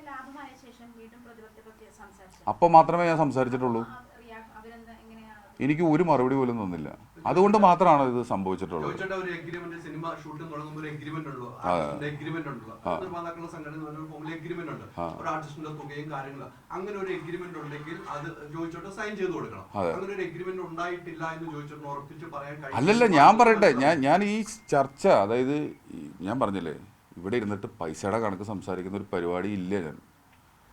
ലാഭമായ ശേഷം വീണ്ടും പ്രതിപക്ഷത്തെ പറ്റി അപ്പം മാത്രമേ ഞാൻ സംസാരിച്ചിട്ടുള്ളൂ. എനിക്ക് ഒരു മറുപടി പോലും തന്നില്ല. അതുകൊണ്ട് മാത്രമാണ് ഇത് സംഭവിച്ചിട്ടുള്ളത്. അങ്ങനെ ഒരു എഗ്രിമെന്റ് ഉണ്ടെങ്കിൽ അത് സൈൻ ചെയ്ത് കൊടുക്കണം. അങ്ങനെ ഒരു എഗ്രിമെന്റ് ഉണ്ടായിട്ടില്ല എന്ന് ഉറപ്പിച്ച് പറയാൻ കഴിയും അല്ലല്ല ഞാൻ പറയട്ടെ. ഞാൻ ഞാൻ ഈ ചർച്ച അതായത് ഞാൻ പറഞ്ഞില്ലേ ഇവിടെ ഇരുന്നിട്ട് പൈസയുടെ കണക്ക് സംസാരിക്കുന്ന ഒരു പരിപാടി ഇല്ല ഞാൻ.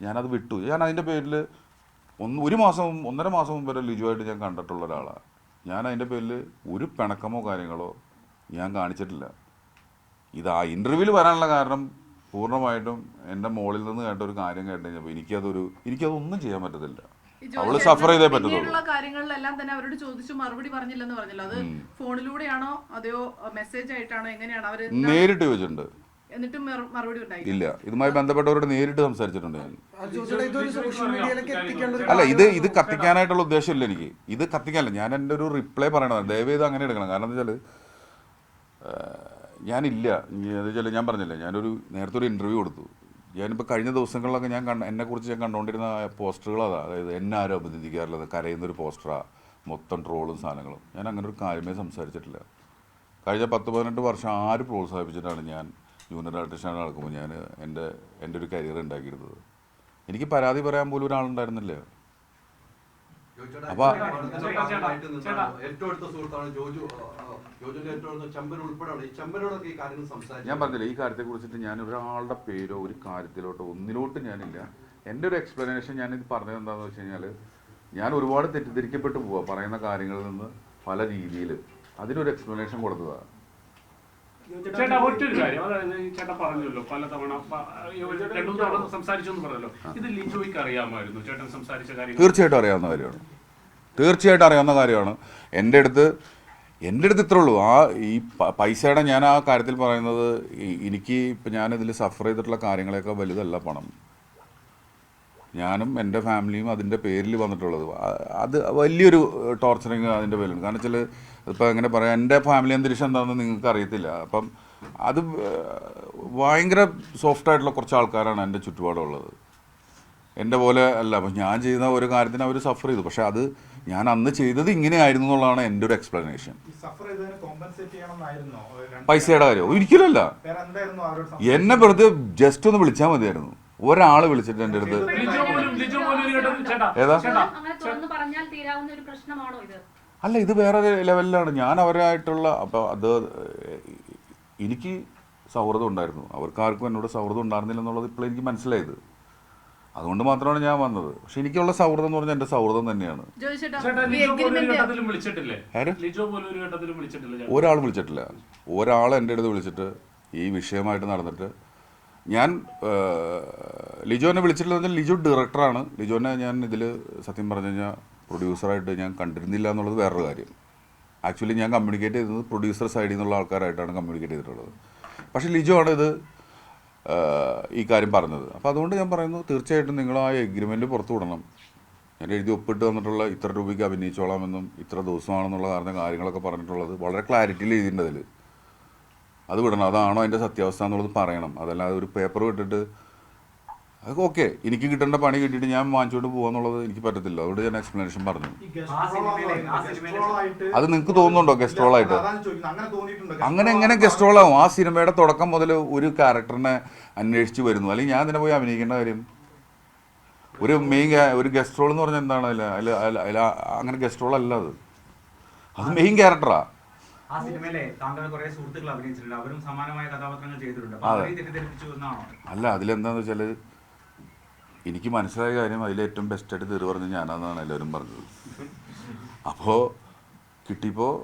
ഞാനത് വിട്ടു. ഞാൻ അതിന്റെ പേരിൽ ഒന്ന് ഒരു മാസം ഒന്നര മാസം മുമ്പ് വരെ ലിജുവായിട്ട് ഞാൻ കണ്ടിട്ടുള്ള ഒരാളാണ് ഞാൻ അതിന്റെ പേരിൽ ഒരു പിണക്കമോ കാര്യങ്ങളോ ഞാൻ കാണിച്ചിട്ടില്ല. ഇത് ആ ഇന്റർവ്യൂവിൽ വരാനുള്ള കാരണം പൂർണമായിട്ടും എന്റെ മോളിൽ നിന്ന് കേട്ട ഒരു കാര്യം കേട്ട് കഴിഞ്ഞപ്പോൾ എനിക്കതൊരു എനിക്കതൊന്നും ചെയ്യാൻ പറ്റത്തില്ല. അവൾ സഫർ ചെയ്തേ പറ്റത്തുള്ളൂ. കാര്യങ്ങളിലെല്ലാം തന്നെ അവരോട് ചോദിച്ചു മറുപടി പറഞ്ഞില്ലെന്ന് പറഞ്ഞല്ലോ. അത് ഫോണിലൂടെയാണോ അതെയോ മെസ്സേജ് ആയിട്ടാണോ എങ്ങനെയാണ് നേരിട്ട് ചോദിച്ചിട്ടുണ്ട്. എന്നിട്ടും മറുപടി ഉണ്ടായി ഇല്ല. ഇതുമായി ബന്ധപ്പെട്ടവരോട് നേരിട്ട് സംസാരിച്ചിട്ടുണ്ട് ഞാൻ. അല്ല ഇത് ഇത്. കത്തിക്കാനായിട്ടുള്ള ഉദ്ദേശമില്ല എനിക്ക്. ഇത് കത്തിക്കാനല്ല. ഞാൻ എന്റെ ഒരു റിപ്ലൈ പറയണത്. ദയവേത് അങ്ങനെ എടുക്കണം. കാരണം എന്താ വെച്ചാൽ ഞാനില്ല. വെച്ചാൽ ഞാൻ പറഞ്ഞില്ലേ ഞാനൊരു നേരത്തെ ഒരു ഇന്റർവ്യൂ കൊടുത്തു. ഞാനിപ്പോൾ കഴിഞ്ഞ ദിവസങ്ങളിലൊക്കെ ഞാൻ കണ്ട എന്നെക്കുറിച്ച് ഞാൻ കണ്ടുകൊണ്ടിരുന്ന പോസ്റ്ററുകൾ അതാ അതായത് എന്നെ ആരും അഭിനന്ദിക്കാറുള്ളത്? കരയുന്നൊരു പോസ്റ്ററാണ് മൊത്തം ട്രോളും സാധനങ്ങളും. ഞാൻ അങ്ങനെ ഒരു കാര്യമേ സംസാരിച്ചിട്ടില്ല. കഴിഞ്ഞ പത്ത് പതിനെട്ട് വർഷം ആര് പ്രോത്സാഹിപ്പിച്ചിട്ടാണ് ഞാൻ ജൂനിയർ ആർട്ടിസ്റ്റാണ് നടക്കുമ്പോൾ ഞാൻ എന്റെ എന്റെ ഒരു കരിയർ ഉണ്ടാക്കിയിരുന്നത് എനിക്ക് പരാതി പറയാൻ പോലും ഒരാളുണ്ടായിരുന്നില്ല. അപ്പൊ- ഞാൻ പറഞ്ഞില്ല ഈ കാര്യത്തെ കുറിച്ചിട്ട് ഞാൻ ഒരാളുടെ പേരോ ഒരു കാര്യത്തിലോട്ടോ ഒന്നിലോട്ട് ഞാനില്ല. എന്റെ ഒരു എക്സ്പ്ലനേഷൻ ഞാൻ ഇത് പറഞ്ഞത് എന്താണെന്ന് വെച്ച് കഴിഞ്ഞാൽ ഞാൻ ഒരുപാട് തെറ്റിദ്ധരിക്കപ്പെട്ടു പോവാ പറയുന്ന കാര്യങ്ങളിൽ നിന്ന് പല രീതിയിൽ അതിനൊരു എക്സ്പ്ലനേഷൻ കൊടുത്തതാണ് ചേട്ടാ ഒറ്റൊരു കാര്യം. അതായത് ഈ ചേട്ടാ പറഞ്ഞല്ലോ. പലതവണ രണ്ടു തവണ സംസാരിച്ചു എന്ന് പറഞ്ഞല്ലോ ഇത് ലിജോയ്ക്ക് അറിയാമായിരുന്നു. ചേട്ടൻ സംസാരിച്ച കാര്യം തീർച്ചയായിട്ടും അറിയാവുന്ന കാര്യമാണ്. തീർച്ചയായിട്ടും അറിയാവുന്ന കാര്യമാണ്. എന്റെ അടുത്ത് എന്റെ അടുത്ത് ഇത്രേ ഉള്ളൂ. ആ ഈ പൈസയുടെ ഞാൻ ആ കാര്യത്തിൽ പറയുന്നത് എനിക്ക് ഇപ്പം ഞാനിതിൽ സഫർ ചെയ്തിട്ടുള്ള കാര്യങ്ങളെയൊക്കെ വലുതല്ല പണം. ഞാനും എന്റെ ഫാമിലിയും അതിന്റെ പേരിൽ വന്നിട്ടുള്ളത്. അത് വലിയൊരു ടോർച്ചറിങ് അതിന്റെ പേരിലുണ്ട്. കാരണം വെച്ചാൽ ഇപ്പം എങ്ങനെ പറയാം എന്റെ ഫാമിലി അന്തരീക്ഷം എന്താണെന്ന് നിങ്ങൾക്ക് അറിയത്തില്ല അപ്പം അത് ഭയങ്കര സോഫ്റ്റ് ആയിട്ടുള്ള കുറച്ച് ആൾക്കാരാണ് എന്റെ ചുറ്റുപാടുള്ളത്. എന്റെ പോലെ അല്ല അപ്പം ഞാൻ ചെയ്യുന്ന ഒരു കാര്യത്തിന് അവർ സഫർ ചെയ്തു. പക്ഷേ അത് ഞാൻ അന്ന് ചെയ്തത് ഇങ്ങനെയായിരുന്നു എന്നുള്ളതാണ് എന്റെ ഒരു എക്സ്പ്ലനേഷൻ പൈസയുടെ കാര്യം. ഒരിക്കലല്ല എന്നെ വെറുതെ ജസ്റ്റ് ഒന്ന് വിളിച്ചാൽ മതിയായിരുന്നു. ഒരാൾ വിളിച്ചിട്ട് എന്റെ അടുത്ത്. ഏതാ? അല്ല ഇത് വേറെ ലെവലിലാണ്. ഞാൻ അവരായിട്ടുള്ള അപ്പോൾ അത് എനിക്ക് സൗഹൃദം ഉണ്ടായിരുന്നു. അവർക്ക് ആർക്കും എന്നോട് സൗഹൃദം ഉണ്ടായിരുന്നില്ല എന്നുള്ളത് ഇപ്പോൾ എനിക്ക് മനസ്സിലായത്. അതുകൊണ്ട് മാത്രമാണ് ഞാൻ വന്നത്. പക്ഷെ എനിക്കുള്ള സൗഹൃദം എന്ന് പറഞ്ഞാൽ എന്റെ സൗഹൃദം തന്നെയാണ്. ഒരാൾ വിളിച്ചിട്ടില്ല. ഒരാൾ എന്റെ അടുത്ത് വിളിച്ചിട്ട് ഈ വിഷയമായിട്ട് നടന്നിട്ട് ഞാൻ ലിജോനെ വിളിച്ചിട്ടില്ല എന്ന് പറഞ്ഞാൽ ലിജോ ഡയറക്ടറാണ് ലിജോനെ ഞാൻ ഇതിൽ സത്യം പറഞ്ഞു കഴിഞ്ഞാൽ പ്രൊഡ്യൂസറായിട്ട് ഞാൻ കണ്ടിരുന്നില്ല എന്നുള്ളത് വേറൊരു കാര്യം. ആക്ച്വലി ഞാൻ കമ്മ്യൂണിക്കേറ്റ് ചെയ്തത് പ്രൊഡ്യൂസർ സൈഡിൽ നിന്നുള്ള ആൾക്കാരായിട്ടാണ് കമ്മ്യൂണിക്കേറ്റ് ചെയ്തിട്ടുള്ളത്. പക്ഷേ ലിജോ ആണ് ഇത് ഈ കാര്യം പറഞ്ഞത്. അപ്പോൾ അതുകൊണ്ട് ഞാൻ പറയുന്നു തീർച്ചയായിട്ടും നിങ്ങൾ ആ എഗ്രിമെന്റ് പുറത്തു വിടണം. ഞാൻ എഴുതി ഒപ്പിട്ട് വന്നിട്ടുള്ള ഇത്ര രൂപയ്ക്ക് അഭിനയിച്ചോളാമെന്നും ഇത്ര ദിവസമാണെന്നുള്ള കാരണം കാര്യങ്ങളൊക്കെ പറഞ്ഞിട്ടുള്ളത് വളരെ ക്ലാരിറ്റിയിൽ എഴുതിയിട്ടുണ്ട് അതിൽ അത് വിടണം. അതാണോ അതിന്റെ സത്യാവസ്ഥ എന്നുള്ളത് പറയണം. അതല്ലാതെ ഒരു പേപ്പർ വിട്ടിട്ട് അത് ഓക്കെ. എനിക്ക് കിട്ടേണ്ട പണി കിട്ടിയിട്ട് ഞാൻ വാങ്ങിച്ചുകൊണ്ട് പോകാന്നുള്ളത് എനിക്ക് പറ്റത്തില്ല. അതുകൊണ്ട് ഞാൻ എക്സ്പ്ലനേഷൻ പറഞ്ഞു. അത് നിങ്ങൾക്ക് തോന്നുന്നുണ്ടോ ഗസ്ട്രോൾ ആയിട്ട്? അങ്ങനെ തോന്നിയിട്ടുണ്ടോ? അങ്ങനെ എങ്ങനെ ഗസ്റ്റ് റോൾ ആവും? ആ സിനിമയുടെ തുടക്കം മുതൽ ഒരു ക്യാരക്ടറിനെ അന്വേഷിച്ച് വരുന്നു. അല്ലെങ്കിൽ ഞാൻ തന്നെ പോയി അഭിനയിക്കേണ്ട കാര്യം? ഒരു മെയിൻ ഒരു ഗസ്റ്റ് റോൾ എന്ന് പറഞ്ഞാൽ എന്താണ്? അതിൽ അതിൽ അതിൽ അതിൽ അങ്ങനെ ഗസ്റ്റ് റോൾ അല്ല അത്. അത് മെയിൻ ക്യാരക്ടറാ ആ. സിനിമയിലെ താങ്കൾ കുറെ സുഹൃത്തുക്കൾ അഭിനയിച്ചിട്ടുണ്ട്. അവരും സമാനമായ കഥാപാത്രങ്ങൾ ചെയ്തിട്ടുണ്ട്. അല്ല അതിലെന്താന്ന് വെച്ചാൽ എനിക്ക് മനസ്സിലായ കാര്യം അതിലേറ്റവും ബെസ്റ്റായിട്ട് തീർ പറഞ്ഞ് ഞാനാണെന്നാണ് എല്ലാവരും പറഞ്ഞത്. അപ്പോൾ കിട്ടിയപ്പോൾ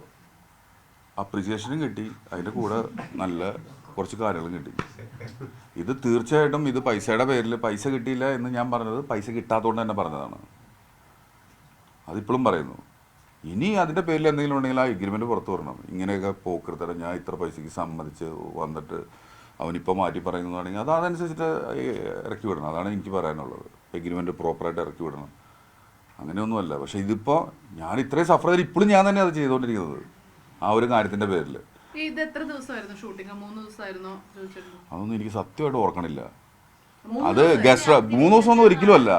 അപ്രിസിയേഷനും കിട്ടി. അതിന്റെ കൂടെ നല്ല കുറച്ച് കാര്യങ്ങളും കിട്ടി. ഇത് തീർച്ചയായിട്ടും ഇത് പൈസയുടെ പേരിൽ പൈസ കിട്ടിയില്ല എന്ന് ഞാൻ പറഞ്ഞത് പൈസ കിട്ടാത്തതുകൊണ്ട് തന്നെ പറഞ്ഞതാണ്. അതിപ്പോഴും പറയുന്നു. ഇനി അതിന്റെ പേരിൽ എന്തെങ്കിലും ഉണ്ടെങ്കിൽ ആ എഗ്രിമെന്റ് പുറത്തു വരണം. ഇങ്ങനെയൊക്കെ പോക്കെടുത്തരാം ഞാൻ ഇത്ര പൈസയ്ക്ക് സമ്മതിച്ച് വന്നിട്ട് അവനിപ്പോൾ മാറ്റി പറയുന്നതാണെങ്കിൽ അത് അതനുസരിച്ചിട്ട് ഇറക്കി വിടണം. അതാണ് എനിക്ക് പറയാനുള്ളത്. എഗ്രിമെന്റ് പ്രോപ്പറായിട്ട് ഇറക്കി വിടണം. അങ്ങനെയൊന്നുമല്ല. പക്ഷേ ഇതിപ്പോൾ ഞാൻ ഇത്രയും സഫർ ചെയ്ത് ഇപ്പോഴും ഞാൻ തന്നെ അത് ചെയ്തുകൊണ്ടിരിക്കുന്നത് ആ ഒരു കാര്യത്തിന്റെ പേരിൽ ഇത് എത്ര ദിവസമായിരുന്നു? ഷൂട്ടിംഗ്? മൂന്ന് ദിവസമായിരുന്നോ? അതൊന്നും എനിക്ക് സത്യമായിട്ട് ഓർക്കണില്ല. അത് ഗസ്റ്റ് മൂന്ന് ദിവസമൊന്നും ഒരിക്കലും അല്ല.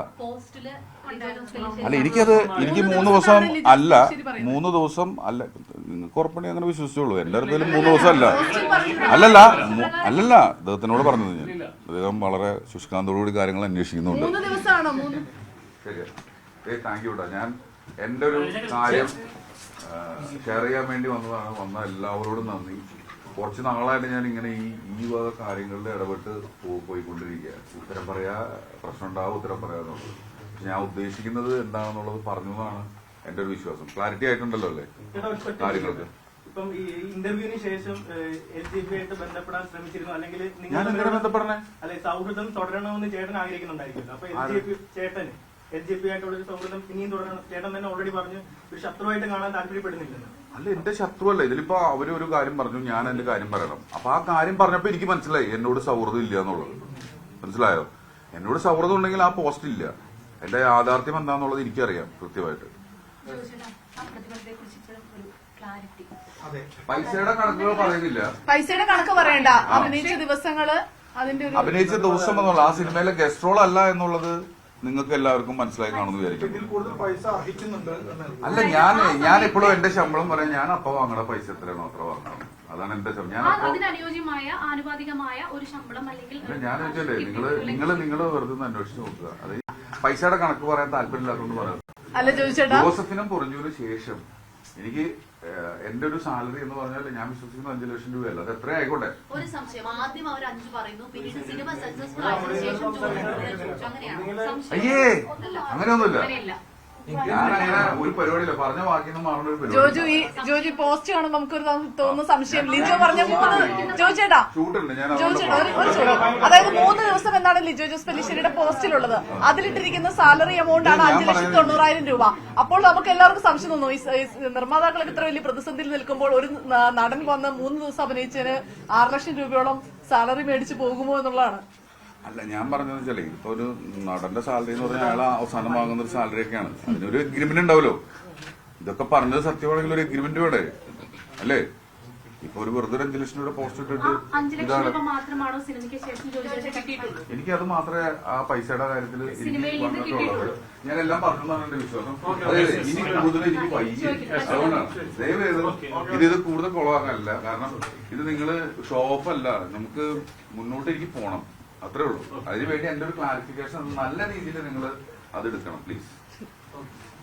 അല്ല എനിക്കത് എനിക്ക് മൂന്ന് മൂന്ന് ദിവസം അല്ല മൂന്ന് ദിവസം അല്ല നിങ്ങൾക്ക് ഉറപ്പണി അങ്ങനെ വിശ്വസിച്ചോളൂ. എന്റെ അടുത്തേലും മൂന്ന് ദിവസം അല്ല. അല്ലല്ല അല്ലല്ല അദ്ദേഹത്തിനോട് പറഞ്ഞത് ഞാൻ. അദ്ദേഹം വളരെ ശുഷ്കാന്തോടുകൂടി കാര്യങ്ങൾ അന്വേഷിക്കുന്നുണ്ട്. താങ്ക് യു കേട്ടോ ഞാൻ എന്റെ ഒരു കാര്യം ഷെയർ ചെയ്യാൻ വേണ്ടി വന്നതാണ്. വന്ന എല്ലാവരോടും നന്ദി. കുറച്ച് നാളായിട്ട് ഞാൻ ഇങ്ങനെ ഈ ഈ വക കാര്യങ്ങളിൽ ഇടപെട്ട് പോയിക്കൊണ്ടിരിക്കുക ഉത്തരം പറയാ പ്രശ്നം ഉണ്ടാവും ഉത്തരം പറയാന്നുള്ളത്. ഞാൻ ഉദ്ദേശിക്കുന്നത് എന്താണെന്നുള്ളത് പറഞ്ഞു എന്നാണ് എന്റെ ഒരു വിശ്വാസം. ക്ലാരിറ്റി ആയിട്ടുണ്ടല്ലോ അല്ലേ? കാര്യങ്ങൾക്ക് ഇപ്പം ഈ ഇന്റർവ്യൂവിന് ശേഷം എൽ ജി പി ആയിട്ട് ബന്ധപ്പെടാൻ ശ്രമിച്ചിരുന്നു. അല്ലെങ്കിൽ നിങ്ങൾ ഞാൻ എന്തിനാ ബന്ധപ്പെടണേ? അല്ലെ സൗഹൃദം തുടരണമെന്ന് ചേട്ടൻ ആഗ്രഹിക്കുന്നുണ്ടായിരിക്കുമല്ലോ. അപ്പൊ എൽ ജി പി ചേട്ടന് എൽ ജി പി ആയിട്ടുള്ള ഒരു സൗഹൃദം ഇനിയും തുടരണം. ചേട്ടൻ തന്നെ ഓൾറെഡി പറഞ്ഞു ഒരു ശത്രുവായിട്ട് കാണാൻ അല്ല എന്റെ ശത്രുവല്ല. ഇതിലിപ്പോ അവർ ഒരു കാര്യം പറഞ്ഞു ഞാൻ എന്റെ കാര്യം പറയണം. അപ്പൊ ആ കാര്യം പറഞ്ഞപ്പോ എനിക്ക് മനസ്സിലായി എന്നോട് സൗഹൃദം ഇല്ല എന്നുള്ളത്. മനസ്സിലായോ? എന്നോട് സൗഹൃദം ഉണ്ടെങ്കിൽ ആ പോസ്റ്റ് ഇല്ല. എന്റെ യാഥാർത്ഥ്യം എന്താന്നുള്ളത് എനിക്കറിയാം കൃത്യമായിട്ട്. ക്ലാരിറ്റി അതെ. പൈസയുടെ കണക്കുകൾ പറയുന്നില്ല. പൈസയുടെ കണക്ക് പറയണ്ട. അഭിനയിച്ച ദിവസങ്ങൾ അതിന്റെ ഒരു അഭിനയിച്ച ദിവസം എന്നുള്ള ആ സിനിമയിലെ ഗസ്റ്റ് റോൾ അല്ല എന്നുള്ളത് നിങ്ങൾക്ക് എല്ലാവർക്കും മനസ്സിലായി കാണുന്നു വിചാരിക്കും കൂടുതൽ പൈസ അർഹിക്കുന്നുണ്ട് എന്ന് അല്ല ഞാൻ ഞാൻ ഇപ്പോഴും എന്റെ ശമ്പളം പറയാൻ ഞാൻ അപ്പൊ വാങ്ങണ പൈസ എത്രയാണോ അത്ര വാങ്ങണം അതാണ് എന്റെ ശമ്പളം ഞാൻ അതിനനുയോജ്യമായ ആനുപാതികമായ ഒരു ശമ്പളം അല്ലെങ്കിൽ ഞാൻ ചോദിച്ചല്ലേ നിങ്ങൾ നിങ്ങൾ നിങ്ങൾ വെറുതെ ഒന്ന് അന്വേഷിച്ച് നോക്കുക. അത് പൈസയുടെ കണക്ക് പറയാൻ താല്പര്യമില്ലാത്തതുകൊണ്ട് പറയാം. ജോസഫിനും പൊറിഞ്ഞൂര് ശേഷം. എനിക്ക് എന്റെ ഒരു സാലറി എന്ന് പറഞ്ഞാൽ ഞാൻ വിശ്വസിക്കുന്ന അഞ്ചു ലക്ഷം രൂപയല്ല. അത് എത്ര ആയിക്കോട്ടെ. ഒരു സംശയം. ആദ്യം അവർ അഞ്ച് പറയുന്നു. പിന്നീട് സിനിമ സക്സസ്ഫുൾ ആയതിനു ശേഷം ജോലി അങ്ങനെയാണ്. സംശയം അയ്യേ! അങ്ങനെയൊന്നുമില്ല. ഞാൻ അങ്ങനെ ഒരു പരിപാടിയില്ല. പറഞ്ഞ വാക്കിന്ന് മാറുന്ന ഒരു ജോജു ഈ ജോജു ഈ പോസ്റ്റ് കാണുമ്പോൾ നമുക്കൊരു തോന്നുന്ന സംശയം ലിജോ പറഞ്ഞ മൂന്ന് ഷൂട്ടുണ്ട് ഞാൻ ജോജു അതുകൊണ്ട് ചേട്ടാ, ഒരു ഒരു ചോദ്യം. അതായത് മൂന്ന് ദിവസം എന്നാണ് ലിജോ ജോസ് പെല്ലിശ്ശേരിയുടെ പോസ്റ്റിലുള്ളത്. അതിലിട്ടിരിക്കുന്ന സാലറി എമൗണ്ട് ആണ് ഞാൻ അഞ്ചു ലക്ഷത്തി തൊണ്ണൂറായിരം രൂപ. അപ്പോൾ നമുക്ക് എല്ലാവർക്കും സംശയം ഈ സ- ഈ നിർമ്മാതാക്കളൊക്കെ ഇത്ര വലിയ പ്രതിസന്ധിയിൽ നിൽക്കുമ്പോൾ ഒരു ന- നടൻ വന്ന് മൂന്ന് ദിവസം അഭിനയിച്ചതിന് ആറ് ലക്ഷം രൂപയോളം സാലറി മേടിച്ചു പോകുമോ എന്നുള്ളതാണ്. അല്ല ഞാൻ പറഞ്ഞതെന്ന് വെച്ചാലേ ഇപ്പൊ ഒരു നടന്റെ സാലറി എന്ന് പറഞ്ഞാൽ അയാൾ അവസാനം വാങ്ങുന്ന ഒരു സാലറി ഒക്കെയാണ്. അതിനൊരു എഗ്രിമെന്റ് ഉണ്ടാവല്ലോ ഇതൊക്കെ പറഞ്ഞത് സത്യമാണെങ്കിൽ ഒരു എഗ്രിമെന്റ് വേണേ അല്ലേ? ഇപ്പൊ ഒരു വെറുതെ ഒരു അഞ്ചു ലക്ഷം രൂപ പോസ്റ്റ് ഇട്ടിട്ട് ലക്ഷം ഇതാണ്. രൂപ മാത്രമാണോ സിനിമയ്ക്ക് ശേഷം ജോലിയുടെ കിട്ടിയിട്ടുള്ളൂ എനിക്ക് അത് മാത്രമേ ആ പൈസയുടെ കാര്യത്തിൽ. ഞാൻ എല്ലാം പറഞ്ഞതാണ് എന്റെ വിശ്വാസം. ഇനി കൂടുതൽ എനിക്ക് വൈകി അതുകൊണ്ടാണ്. ദയവേത് ഇത് ഇത് കൂടുതൽ കുളവാക്കാനല്ല. കാരണം ഇത് നിങ്ങൾ ഷോപ്പ് അല്ല. നമുക്ക് മുന്നോട്ട് എനിക്ക് പോണം. അത്രേ ഉള്ളൂ. അതിനുവേണ്ടി എന്റെ ഒരു ക്ലാരിഫിക്കേഷൻ നല്ല രീതിയിൽ നിങ്ങൾ അത് എടുക്കണം പ്ലീസ്